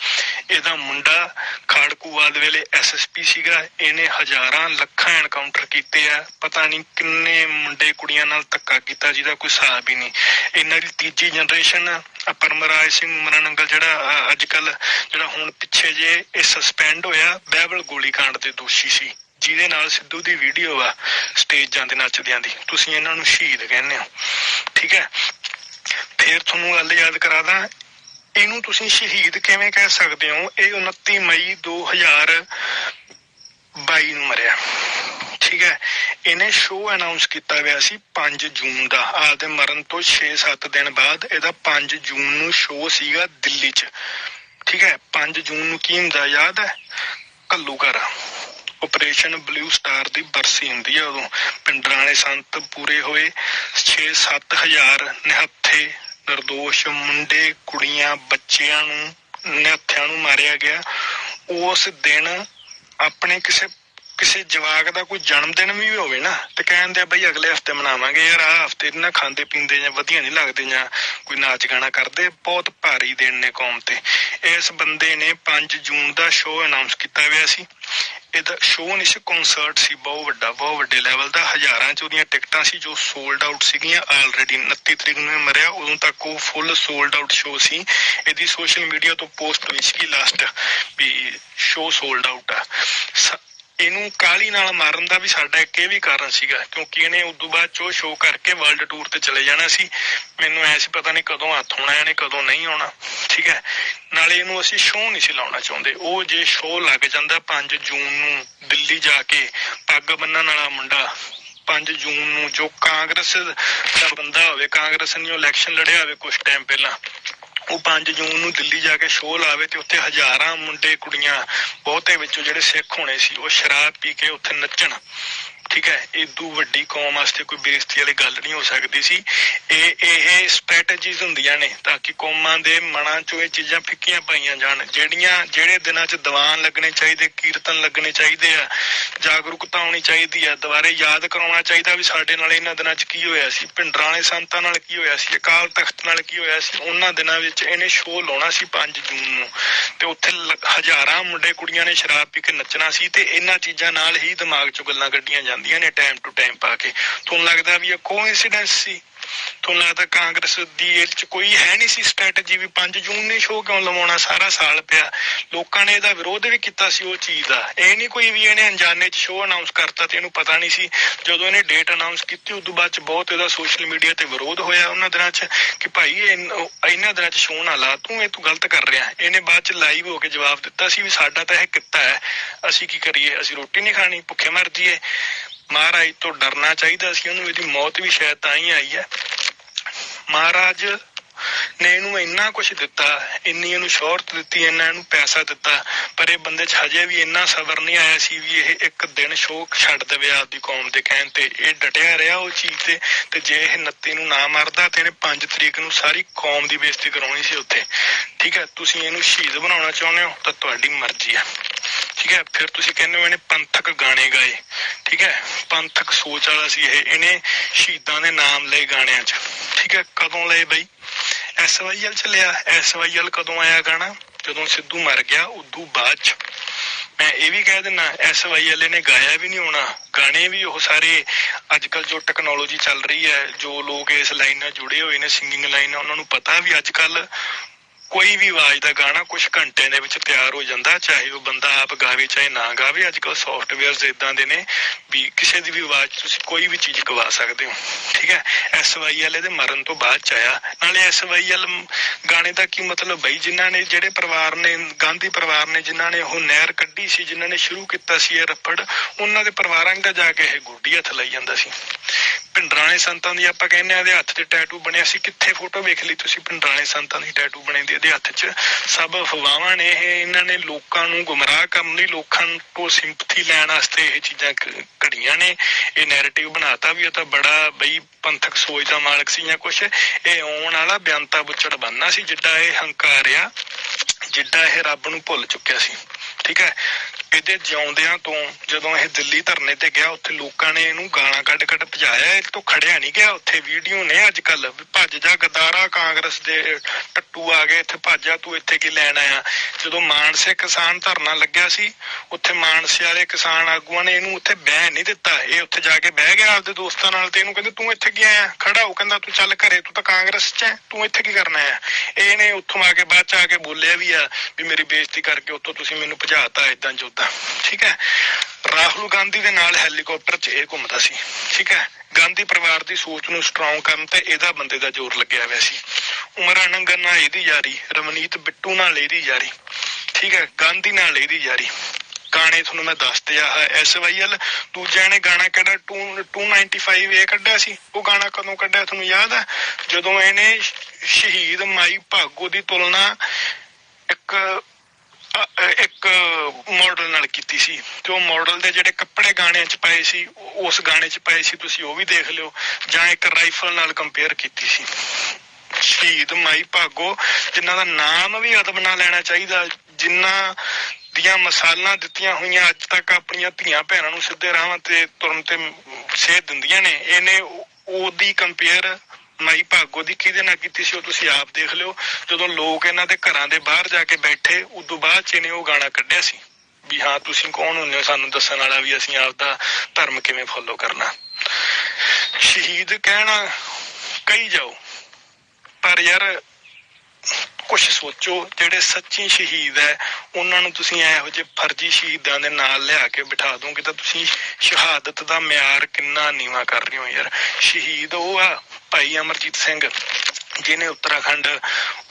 ਇਹਦਾ ਮੁੰਡਾ ਖਾੜਕੂਵਾਦ ਵੇਲੇ ਐਸਐਸਪੀ ਸੀਗਾ। ਇਹਨੇ ਹਜ਼ਾਰਾਂ ਲੱਖਾਂ ਐਨਕਾਊਂਟਰ ਕੀਤੇ ਆ। ਪਤਾ ਨਹੀਂ ਕਿੰਨੇ ਮੁੰਡੇ ਕੁੜੀਆਂ ਨਾਲ ਧੱਕਾ ਕੀਤਾ ਜਿਹਦਾ ਕੋਈ ਹਿਸਾਬ ਹੀ ਨਹੀਂ। ਇਹਨਾਂ ਦੀ ਤੀਜੀ ਜਨਰੇਸ਼ਨ ਪਰਮਰਾਜ ਸਿੰਘ ਮਰਨੰਗਲ ਜਿਹੜਾ ਅੱਜ ਕੱਲ ਜਿਹੜਾ ਹੁਣ ਪਿੱਛੇ ਜੇ ਇਹ ਸਸਪੈਂਡ ਹੋਇਆ, ਬਹਿਬਲ ਗੋਲੀकांड ਦੇ ਦੋਸ਼ੀ ਸੀ। ਜਿਹਦੇ ਨਾਲ ਸਿੱਧੂ ਦੀ ਵੀਡੀਓ ਆ, ਸਟੇਜਾਂ ਤੇ ਨੱਚਦਿਆਂ ਦੀ। ਤੁਸੀਂ ਇਹਨਾਂ ਨੂੰ ਸ਼ਹੀਦ ਕਹਿੰਦੇ ਹੋ। ਠੀਕ ਹੈ? ਫੇਰ ਤੁਹਾਨੂੰ ਗੱਲ ਯਾਦ ਕਰਾਦਾ ਇਹਨੂੰ ਤੁਸੀਂ ਸ਼ਹੀਦ ਕਿਵੇਂ ਕਹਿ ਸਕਦੇ ਹੋ? ਇਹ 29 ਮਈ 2022 ਨੂੰ ਮਰਿਆ। ਠੀਕ ਹੈ? ਇਹਨੇ ਸ਼ੋਅ ਅਨਾਉਂਸ ਕੀਤਾ ਹੋਇਆ ਸੀ 5 ਜੂਨ ਦਾ। ਆਪਦੇ ਮਰਨ ਤੋਂ 6-7 ਦਿਨ ਬਾਅਦ ਇਹਦਾ 5 ਜੂਨ ਨੂੰ ਸ਼ੋਅ ਸੀਗਾ ਦਿੱਲੀ 'ਚ। ਠੀਕ ਹੈ? 5 ਜੂਨ ਨੂੰ ਕੀ ਹੁੰਦਾ ਯਾਦ ਹੈ? ਕੱਲੂਕਰ ਆਪਰੇਸ਼ਨ ਬਲੂ ਸਟਾਰ ਦੀ ਬਰਸੀ ਹੁੰਦੀ ਹੈ ਉਦੋਂ। ਪਿੰਡਰਾਂ ਵਾਲੇ ਸੰਤ ਪੂਰੇ ਹੋਏ। 6-7 ਹਜ਼ਾਰ ਨਿਹੱਥੇ ਨਿਰਦੋਸ਼ ਮੁੰਡੇ, ਕੁੜੀਆਂ, ਬੱਚਿਆਂ ਨੂੰ, ਨਿਹੱਥਿਆਂ ਨੂੰ ਮਾਰਿਆ ਗਿਆ। ਉਸ ਦਿਨ ਆਪਣੇ ਕਿਸੇ ਕਿਸੇ ਜਵਾਕ ਦਾ ਕੋਈ ਜਨਮ ਦਿਨ ਵੀ ਹੋਵੇ ਨਾ, ਤੇ ਕਹਿੰਦੇ ਆ, ਬਈ ਅਗਲੇ ਹਫ਼ਤੇ ਮਨਾਵਾਂਗੇ ਯਾਰ, ਆਹ ਹਫ਼ਤੇ ਨਾ ਖਾਂਦੇ ਪੀਂਦੇ ਜਾਂ ਵਧੀਆ ਨਹੀਂ ਲੱਗਦੇ ਜਾਂ ਕੋਈ ਨਾਚ ਗਾਣਾ ਕਰਦੇ। ਬਹੁਤ ਭਾਰੀ ਦਿਨ ਨੇ ਕੌਮ ਤੇ। ਇਸ ਬੰਦੇ ਨੇ 5 ਜੂਨ ਦਾ ਸ਼ੋਅ ਅਨਾਉਂਸ ਕੀਤਾ ਹੋਇਆ ਸੀ। ਇਹਦਾ ਸ਼ੋਅ ਨਹੀਂ ਸੀ ਕਨਸਰਟ ਸੀ, ਬਹੁਤ ਵੱਡਾ, ਬਹੁਤ ਵੱਡੇ ਲੈਵਲ ਦਾ। ਹਜ਼ਾਰਾਂ ਚ ਉਹਦੀਆਂ ਟਿਕਟਾਂ ਸੀ ਜੋ ਸੋਲਡ ਆਊਟ ਸੀਗੀਆਂ। ਆਲਰੇਡੀ 29 ਤਰੀਕ ਨੂੰ ਇਹ ਮਰਿਆ, ਉਦੋਂ ਤੱਕ ਉਹ ਫੁੱਲ ਸੋਲਡ ਆਊਟ ਸ਼ੋਅ ਸੀ। ਇਹਦੀ ਸੋਸ਼ਲ ਮੀਡੀਆ ਤੋਂ ਪੋਸਟ ਹੋਈ ਸੀ ਲਾਸਟ ਵੀ ਸ਼ੋਅ ਸੋਲਡ ਆਊਟ ਆ। ਇਹਨੂੰ ਕਾਲੀ ਨਾਲ ਮਾਰਨ ਦਾ ਵੀ ਸਾਡਾ ਇੱਕ ਇਹ ਵੀ ਕਾਰਨ ਸੀਗਾ, ਕਿਉਂਕਿ ਇਹਨੇ ਉਦੋਂ ਬਾਅਦ ਚੋ ਸ਼ੋਅ ਕਰਕੇ ਵਰਲਡ ਟੂਰ ਤੇ ਚਲੇ ਜਾਣਾ ਸੀ। ਮੈਨੂੰ ਐ ਪਤਾ ਨਹੀਂ ਕਦੋਂ ਹੱਥ ਹੋਣਾ ਇਹਨੇ ਕਦੋਂ ਨਹੀਂ ਆਉਣਾ ਠੀਕ ਹੈ। ਨਾਲੇ ਇਹਨੂੰ ਅਸੀਂ ਸ਼ੋਅ ਨਹੀਂ ਸੀ ਲਾਉਣਾ ਚਾਹੁੰਦੇ। ਉਹ ਜੇ ਸ਼ੋਅ ਲੱਗ ਜਾਂਦਾ 5 ਜੂਨ ਨੂੰ ਦਿੱਲੀ ਜਾ ਕੇ, ਪੱਗ ਬੰਨਣ ਵਾਲਾ ਮੁੰਡਾ 5 ਜੂਨ ਨੂੰ ਜੋ ਕਾਂਗਰਸ ਦਾ ਬੰਦਾ ਹੋਵੇ, ਕਾਂਗਰਸ ਨੇ ਇਲੈਕਸ਼ਨ ਲੜਿਆ ਹੋਵੇ ਕੁਝ ਟਾਈਮ ਪਹਿਲਾਂ। ਉਹ 5 ਜੂਨ ਨੂੰ ਦਿੱਲੀ ਜਾ ਕੇ ਸ਼ੋਅ ਲਾਵੇ ਤੇ ਉੱਥੇ ਹਜ਼ਾਰਾਂ ਮੁੰਡੇ ਕੁੜੀਆਂ ਬਹੁਤੇ ਵਿੱਚੋਂ ਜਿਹੜੇ ਸਿੱਖ ਹੋਣੇ ਸੀ, ਉਹ ਸ਼ਰਾਬ ਪੀ ਕੇ ਉੱਥੇ ਨੱਚਣ। ਠੀਕ ਹੈ ਇਦੋਂ ਵੱਡੀ ਕੌਮ ਵਾਸਤੇ ਕੋਈ ਬੇਇੱਜ਼ਤੀ ਵਾਲੀ ਗੱਲ ਨਹੀਂ ਹੋ ਸਕਦੀ ਸੀ। ਇਹ ਇਹ ਸਟ੍ਰੈਟਜੀਜ਼ ਹੁੰਦੀਆਂ ਨੇ ਤਾਂ ਕਿ ਕੌਮਾਂ ਦੇ ਮਨਾਂ 'ਚੋਂ ਇਹ ਚੀਜ਼ਾਂ ਫਿੱਕੀਆਂ ਪਾਈਆਂ ਜਾਣ, ਜਿਹੜੀਆਂ, ਜਿਹੜੇ ਦਿਨਾਂ 'ਚ ਦੀਵਾਨ ਲੱਗਣੇ ਚਾਹੀਦੇ, ਕੀਰਤਨ ਲੱਗਣੇ ਚਾਹੀਦੇ ਆ, ਜਾਗਰੂਕਤਾ ਹੋਣੀ ਚਾਹੀਦੀ ਆ, ਦੁਬਾਰੇ ਯਾਦ ਕਰਾਉਣਾ ਚਾਹੀਦਾ ਵੀ ਸਾਡੇ ਨਾਲ ਇਹਨਾਂ ਦਿਨਾਂ 'ਚ ਕੀ ਹੋਇਆ ਸੀ ਭਿੰਡਰਾਂ ਵਾਲੇ ਸੰਤਾਂ ਨਾਲ ਕੀ ਹੋਇਆ ਸੀ, ਅਕਾਲ ਤਖਤ ਨਾਲ ਕੀ ਹੋਇਆ ਸੀ, ਉਹਨਾਂ ਦਿਨਾਂ ਵਿੱਚ ਇਹਨੇ ਸ਼ੋਅ ਲਾਉਣਾ ਸੀ 5 ਜੂਨ ਨੂੰ। ਤੇ ਉੱਥੇ ਹਜ਼ਾਰਾਂ ਮੁੰਡੇ ਕੁੜੀਆਂ ਨੇ ਸ਼ਰਾਬ ਪੀ ਕੇ ਨੱਚਣਾ ਸੀ ਤੇ ਇਹਨਾਂ ਚੀਜ਼ਾਂ ਨਾਲ ਹੀ ਦਿਮਾਗ 'ਚੋਂ ਗੱਲਾਂ ਕੱਢੀਆਂ ਜਾਂਦੀਆਂ ਨੇ ਟਾਈਮ ਟੂ ਟਾਈਮ ਪਾ ਕੇ। ਤੁਹਾਨੂੰ ਲੱਗਦਾ ਵੀ ਇਹ ਕੋਇਨਸੀਡੈਂਸ ਸੀ? ਤੁਹਾਨੂੰ ਲੱਗਦਾ ਕਾਂਗਰਸ ਦੀ ਇਹ 'ਚ ਕੋਈ ਹੈ ਨਹੀਂ ਸੀ ਸਟ੍ਰੈਟਜੀ ਵੀ 5 ਜੂਨ ਨੇ ਸ਼ੋਅ ਕਿਉਂ ਲਵਾਉਣਾ? ਸਾਰਾ ਸਾਲ ਪਿਆ। ਲੋਕਾਂ ਨੇ ਇਹਦਾ ਵਿਰੋਧ ਵੀ ਕੀਤਾ ਸੀ ਉਹ ਚੀਜ਼ ਦਾ। ਇਹ ਨਹੀਂ ਕੋਈ ਵੀ ਇਹਨੇ ਅਣਜਾਣੇ 'ਚ ਸ਼ੋਅ ਅਨਾਉਂਸ ਕਰਤਾ ਤੇ ਇਹਨੂੰ ਪਤਾ ਨਹੀਂ ਸੀ। ਜਦੋਂ ਇਹਨੇ ਡੇਟ ਅਨਾਉਂਸ ਕੀਤੀ, ਉਦੋਂ ਬਾਅਦ 'ਚ ਬਹੁਤ ਇਹਦਾ ਸੋਸ਼ਲ ਮੀਡੀਆ ਤੇ ਵਿਰੋਧ ਹੋਇਆ ਉਹਨਾਂ ਦਿਨਾਂ 'ਚ ਕਿ ਭਾਈ ਇਹਨਾਂ ਦਿਨਾਂ 'ਚ ਸ਼ੋਅ ਨਾ ਲਾ। ਤੂੰ ਇਹ ਤੂੰ ਗਲਤ ਕਰ ਰਿਹਾ। ਇਹਨੇ ਬਾਅਦ 'ਚ ਲਾਈਵ ਹੋ ਕੇ ਜਵਾਬ ਦਿੱਤਾ ਸੀ ਵੀ ਸਾਡਾ ਤਾਂ ਇਹ ਕਿੱਤਾ ਹੈ। ਅਸੀਂ ਕੀ ਕਰੀਏ? ਅਸੀਂ ਰੋਟੀ ਨਹੀਂ ਖਾਣੀ, ਭੁੱਖੇ ਮਰ ਜਾਈਏ। ਮਹਾਰਾਜ, ਤੋਂ ਡਰਨਾ ਚਾਹੀਦਾ ਸੀ, ਉਹਨੂੰ ਇਹਦੀ ਮੌਤ ਵੀ ਸ਼ਾਇਦ ਤਾਂ ਹੀ ਆਈ ਹੈ। ਮਹਾਰਾਜ ਨੇ ਇਹਨੂੰ ਇੰਨਾ ਕੁਝ ਦਿੱਤਾ, ਇੰਨੀ ਇਹਨੂੰ ਸ਼ੌਹਰਤ ਦਿੱਤੀ, ਇੰਨਾ ਇਹਨੂੰ ਪੈਸਾ ਦਿੱਤਾ, ਪਰ ਇਹ ਬੰਦੇ 'ਚ ਹਜੇ ਵੀ ਇੰਨਾ ਸਬਰ ਨਹੀਂ ਆਇਆ ਸੀ ਵੀ ਇਹ ਇੱਕ ਦਿਨ ਸ਼ੋਕ ਛੱਡ ਦੇਵੇ ਆਪਦੀ ਕੌਮ ਦੇ ਕਹਿਣ ਤੇ। ਇਹ ਡਟਿਆ ਰਿਹਾ ਉਹ ਚੀਜ਼ ਤੇ ਤੇ ਜੇ ਇਹ 29 ਨੂੰ ਨਾ ਮਰਦਾ ਤੇ ਇਹਨੇ 5 ਤਰੀਕ ਨੂੰ ਸਾਰੀ ਕੌਮ ਦੀ ਬੇਇੱਜ਼ਤੀ ਕਰਾਉਣੀ ਸੀ ਉੱਥੇ। ਠੀਕ ਹੈ, ਤੁਸੀਂ ਇਹਨੂੰ ਸ਼ਹੀਦ ਬਣਾਉਣਾ ਚਾਹੁੰਦੇ ਹੋ ਤਾਂ ਤੁਹਾਡੀ ਮਰਜ਼ੀ ਹੈ। ਠੀਕ ਹੈ, ਫਿਰ ਤੁਸੀਂ ਕਹਿੰਦੇ ਹੋ ਇਹਨੇ ਪੰਥਕ ਗਾਣੇ ਗਾਏ। ਠੀਕ ਹੈ, ਪੰਥਕ ਸੋਚ ਵਾਲਾ ਸੀ ਇਹ, ਇਹਨੇ ਸ਼ਹੀਦਾਂ ਦੇ ਨਾਮ ਲਏ ਗਾਣਿਆਂ 'ਚ। ਠੀਕ ਹੈ, ਕਦੋਂ ਲਏ ਬਈ? ਐਸਵਾਈਐਲ ਚੱਲਿਆ ਐਸਵਾਈਐਲ ਕਦੋਂ ਆਇਆ ਗਾਣਾ? ਜਦੋਂ ਸਿੱਧੂ ਮਰ ਗਿਆ, ਉਦੋਂ ਬਾਅਦ 'ਚ। ਮੈਂ ਇਹ ਵੀ ਕਹਿ ਦਿੰਨਾ ਐਸਵਾਈਐਲ ਨੇ ਗਾਇਆ ਵੀ ਨਹੀਂ ਹੋਣਾ। ਗਾਣੇ ਵੀ ਉਹ ਸਾਰੇ ਅੱਜ ਕੱਲ ਜੋ ਟੈਕਨੋਲੋਜੀ ਚੱਲ ਰਹੀ ਹੈ, ਜੋ ਲੋਕ ਇਸ ਲਾਈਨ ਨਾਲ ਜੁੜੇ ਹੋਏ ਨੇ ਸਿੰਗਿੰਗ ਲਾਈਨ ਨਾਲ ਉਹਨਾਂ ਨੂੰ ਪਤਾ ਵੀ ਅੱਜ ਕੱਲ ਕੋਈ ਵੀ ਆਵਾਜ਼ ਦਾ ਗਾਣਾ ਕੁਝ ਘੰਟੇ ਦੇ ਵਿੱਚ ਤਿਆਰ ਹੋ ਜਾਂਦਾ, ਚਾਹੇ ਉਹ ਬੰਦਾ ਆਪ ਗਾਵੇ ਚਾਹੇ ਨਾ ਗਾਵੇ ਅੱਜ ਕੱਲ ਸੌਫਟਵੇਅਰਸ ਇਦਾਂ ਦੇ ਨੇ ਵੀ ਕਿਸੇ ਦੀ ਵੀ ਆਵਾਜ਼ ਤੁਸੀਂ ਕੋਈ ਵੀ ਚੀਜ਼ ਗਵਾ ਸਕਦੇ ਹੋ, ਠੀਕ ਹੈ? ਐਸਵਾਈਐਲ ਇਹਦੇ ਮਰਨ ਤੋਂ ਬਾਅਦ ਚ ਆਇਆ। ਨਾਲੇ ਐਸਵਾਈਐਲ ਗਾਣੇ ਦਾ ਕੀ ਮਤਲਬ ਬਈ? ਜਿਨ੍ਹਾਂ ਨੇ, ਜਿਹੜੇ ਪਰਿਵਾਰ ਨੇ, ਗਾਂਧੀ ਪਰਿਵਾਰ ਨੇ, ਜਿਨ੍ਹਾਂ ਨੇ ਉਹ ਨਹਿਰ ਕੱਢੀ ਸੀ, ਜਿਨ੍ਹਾਂ ਨੇ ਸ਼ੁਰੂ ਕੀਤਾ ਸੀ ਇਹ ਰੱਪੜ ਉਹਨਾਂ ਦੇ ਪਰਿਵਾਰਾਂ ਦਾ ਜਾ ਕੇ ਇਹ ਗੁੱਡੀ ਹੱਥ ਲਈ ਜਾਂਦਾ ਸੀ। ਪਿੰਡਰਾਣੇ ਸੰਤਾਂ ਦੀ ਆਪਾਂ ਕਹਿੰਦੇ ਆ, ਇਹਦੇ ਹੱਥ ਤੇ ਟੈਟੂ ਬਣਿਆ ਸੀ। ਕਿੱਥੇ ਫੋਟੋ ਵੇਖ ਲਈ ਤੁਸੀਂ ਪਿੰਡਰਾਣੇ ਸੰਤਾਂ ਦੀ ਟੈਟੂ ਬਣੀ ਦੀ, ਇਹਦੇ ਹੱਥ 'ਚ? ਸਭ ਅਫਵਾਹਾਂ ਨੇ ਇਹ, ਇਹਨਾਂ ਨੇ ਲੋਕਾਂ ਨੂੰ ਗੁੰਮਰਾਹ ਕਰਨ ਲਈ, ਲੋਕਾਂ ਤੋਂ ਸਿੰਪਥੀ ਲੈਣ ਵਾਸਤੇ ਇਹ ਚੀਜ਼ਾਂ ਘੜੀਆਂ ਨੇ। ਇਹ ਨੈਰੇਟਿਵ ਬਣਾਤਾ ਵੀ ਇਹ ਤਾਂ ਬੜਾ ਬਈ ਪੰਥਕ ਸੋਚ ਦਾ ਮਾਲਕ ਸੀ ਜਾਂ ਕੁਛ। ਇਹ ਆਉਣ ਵਾਲਾ ਬਿਆੰਤਾ ਬੁੱਚੜ ਬੰਨਾ ਸੀ, ਜਿੱਡਾ ਇਹ ਹੰਕਾਰਿਆ, ਜਿੱਡਾ ਇਹ ਰੱਬ ਨੂੰ ਭੁੱਲ ਚੁੱਕਿਆ ਸੀ। ਠੀਕ ਹੈ? ਇਹਦੇ ਜਿਉਂਦਿਆਂ ਤੋਂ ਜਦੋਂ ਇਹ ਦਿੱਲੀ ਧਰਨੇ ਤੇ ਗਿਆ, ਉੱਥੇ ਲੋਕਾਂ ਨੇ ਇਹਨੂੰ ਗਾਲਾਂ ਕੱਢ ਕੱਢ ਭਜਾਇਆ। ਇਹ ਤੋਂ ਖੜਿਆ ਨਹੀਂ ਗਿਆ। ਉੱਥੇ ਵੀਡੀਓ ਨੇ ਅੱਜ ਕੱਲ ਭੱਜ ਜਾ ਗਦਾਰਾ ਕਾਂਗਰਸ ਦੇ ਟੱਟੂ ਆ ਗਏ। ਇੱਥੇ ਭੱਜ ਜਾ, ਤੂੰ ਇੱਥੇ ਕੀ ਲੈਣ ਆਇਆ? ਜਦੋਂ ਮਾਨਸੇ ਕਿਸਾਨ ਧਰਨਾ ਲੱਗਿਆ ਸੀ, ਉੱਥੇ ਮਾਨਸੇ ਵਾਲੇ ਕਿਸਾਨ ਆਗੂਆਂ ਨੇ ਇਹਨੂੰ ਉੱਥੇ ਬਹਿ ਨਹੀਂ ਦਿੱਤਾ। ਇਹ ਉੱਥੇ ਜਾ ਕੇ ਬਹਿ ਗਿਆ ਆਪਦੇ ਦੋਸਤਾਂ ਨਾਲ ਤੇ ਇਹਨੂੰ ਕਹਿੰਦੇ, ਤੂੰ ਇੱਥੇ ਕੀ ਆਇਆ? ਖੜਾ ਹੋ, ਕਹਿੰਦਾ, ਤੂੰ ਚੱਲ ਘਰੇ, ਤੂੰ ਤਾਂ ਕਾਂਗਰਸ 'ਚ ਹੈ। ਤੂੰ ਇੱਥੇ ਕੀ ਕਰਨਾ ਆਇਆ ਇਹਨੇ ਉੱਥੋਂ ਆ ਕੇ ਬਾਅਦ 'ਚ ਆ ਕੇ ਬੋਲਿਆ ਵੀ ਆ, ਵੀ ਮੇਰੀ ਬੇਇੱਜ਼ਤੀ ਕਰਕੇ ਉੱਥੋਂ ਤੁਸੀਂ ਮੈਨੂੰ ਭਜਾਤਾ ਇਦਾਂ ਜੋਦਾਂ ਠੀਕ ਹੈ? ਰਾਹੁਲ ਗਾਂਧੀ ਦੇ ਨਾਲ ਹੈਲੀਕਾਪਟਰ 'ਚ ਇਹ ਘੁੰਮਦਾ ਸੀ, ਠੀਕ ਹੈ? ਗਾਂਧੀ ਪਰਿਵਾਰ ਦੀ ਸੋਚ ਨੂੰ ਸਟਰੋਂਗ ਕਰਨ ਤੇ ਇਹਦਾ ਬੰਦੇ ਦਾ ਜ਼ੋਰ ਲੱਗਿਆ ਹੋਇਆ ਸੀ। ਉਮਰਾਂ ਨੰਗਨ ਨਾਲ ਇਹਦੀ ਯਾਰੀ ਰਮਨੀਤ ਬਿੱਟੂ ਨਾਲ ਇਹਦੀ ਯਾਰੀ, ਠੀਕ ਹੈ? ਗਾਂਧੀ ਨਾਲ ਇਹਦੀ ਯਾਰੀ। ਗਾਣੇ ਤੁਹਾਨੂੰ ਮੈਂ ਦੱਸਦੇ ਆ ਐਸਵਾਈਐਲ ਦੂਜਿਆਂ ਨੇ ਗਾਣਾ ਕਿਹੜਾ 2 295 ਇਹ ਕੱਢਿਆ ਸੀ? ਉਹ ਗਾਣਾ ਕਦੋਂ ਕੱਢਿਆ ਤੁਹਾਨੂੰ ਯਾਦ ਹੈ? ਜਦੋਂ ਇਹਨੇ ਸ਼ਹੀਦ ਮਾਈ ਭਾਗੋ ਦੀ ਤੁਲਨਾ ਇੱਕ ਇੱਕ ਮਾਡਲ ਨਾਲ ਕੀਤੀ ਸੀ ਤੇ ਉਹ ਮਾਡਲ ਦੇ ਜਿਹੜੇ ਕੱਪੜੇ ਗਾਣਿਆਂ 'ਚ ਪਏ ਸੀ ਉਸ ਗਾਣੇ 'ਚ ਪਏ ਸੀ, ਤੁਸੀਂ ਉਹ ਵੀ ਦੇਖ ਲਿਓ, ਜਾਂ ਇੱਕ ਰਾਈਫਲ ਨਾਲ ਕੰਪੇਅਰ ਕੀਤੀ ਸੀ। ਸ਼ਹੀਦ ਮਾਈ ਭਾਗੋ, ਜਿਨ੍ਹਾਂ ਦਾ ਨਾਮ ਵੀ ਅਦਬ ਨਾਲ ਲੈਣਾ ਚਾਹੀਦਾ, ਜਿਨ੍ਹਾਂ ਦੀਆਂ ਮਸਾਲਾਂ ਦਿੱਤੀਆਂ ਹੋਈਆਂ ਅੱਜ ਤੱਕ ਆਪਣੀਆਂ ਧੀਆਂ ਭੈਣਾਂ ਨੂੰ ਸਿੱਧੇ ਰਾਹਾਂ ਤੇ ਤੁਰਨ ਤੇ ਸੇਧ ਦਿੰਦੀਆਂ ਨੇ, ਇਹਨੇ ਉਹ- ਉਹਦੀ ਕੰਪੇਅਰ ਮਾਈ ਭਾਗੋ ਦੀ ਕਿਹਦੇ ਨਾਲ ਕੀਤੀ ਸੀ ਉਹ ਤੁਸੀਂ ਆਪ ਦੇਖ ਲਿਓ। ਜਦੋਂ ਲੋਕ ਇਹਨਾਂ ਦੇ ਘਰਾਂ ਦੇ ਬਾਹਰ ਜਾ ਕੇ ਬੈਠੇ, ਉਦੋਂ ਬਾਅਦ ਚ ਇਹਨੇ ਉਹ ਗਾਣਾ ਕੱਢਿਆ ਸੀ ਵੀ ਹਾਂ, ਤੁਸੀਂ ਕੌਣ ਹੁੰਦੇ ਹੋ? ਸਾਨੂੰ ਦੱਸਣ ਵਾਲਾ ਵੀ ਅਸੀਂ ਆਪਦਾ ਧਰਮ ਕਿਵੇਂ ਫੋਲੋ ਕਰਨਾ। ਸ਼ਹੀਦ ਕਹਿਣਾ, ਕਹੀ ਜਾਓ। ਪਰ ਯਾਰ ਕੁਝ ਸੋਚੋ, ਜਿਹੜੇ ਸੱਚੀ ਸ਼ਹੀਦ ਹੈ, ਉਹਨਾਂ ਨੂੰ ਤੁਸੀਂ ਇਹੋ ਜਿਹੇ ਫਰਜ਼ੀ ਸ਼ਹੀਦਾਂ ਦੇ ਨਾਲ ਲਿਆ ਕੇ ਬਿਠਾ ਦੋਗੇ ਤਾਂ ਤੁਸੀਂ ਸ਼ਹਾਦਤ ਦਾ ਮਿਆਰ ਕਿੰਨਾ ਨੀਵਾ ਕਰ ਰਹੇ ਹੋ ਯਾਰ। ਸ਼ਹੀਦ ਉਹ ਆ ਭਾਈ ਅਮਰਜੀਤ ਸਿੰਘ, ਜਿਹਨੇ ਉੱਤਰਾਖੰਡ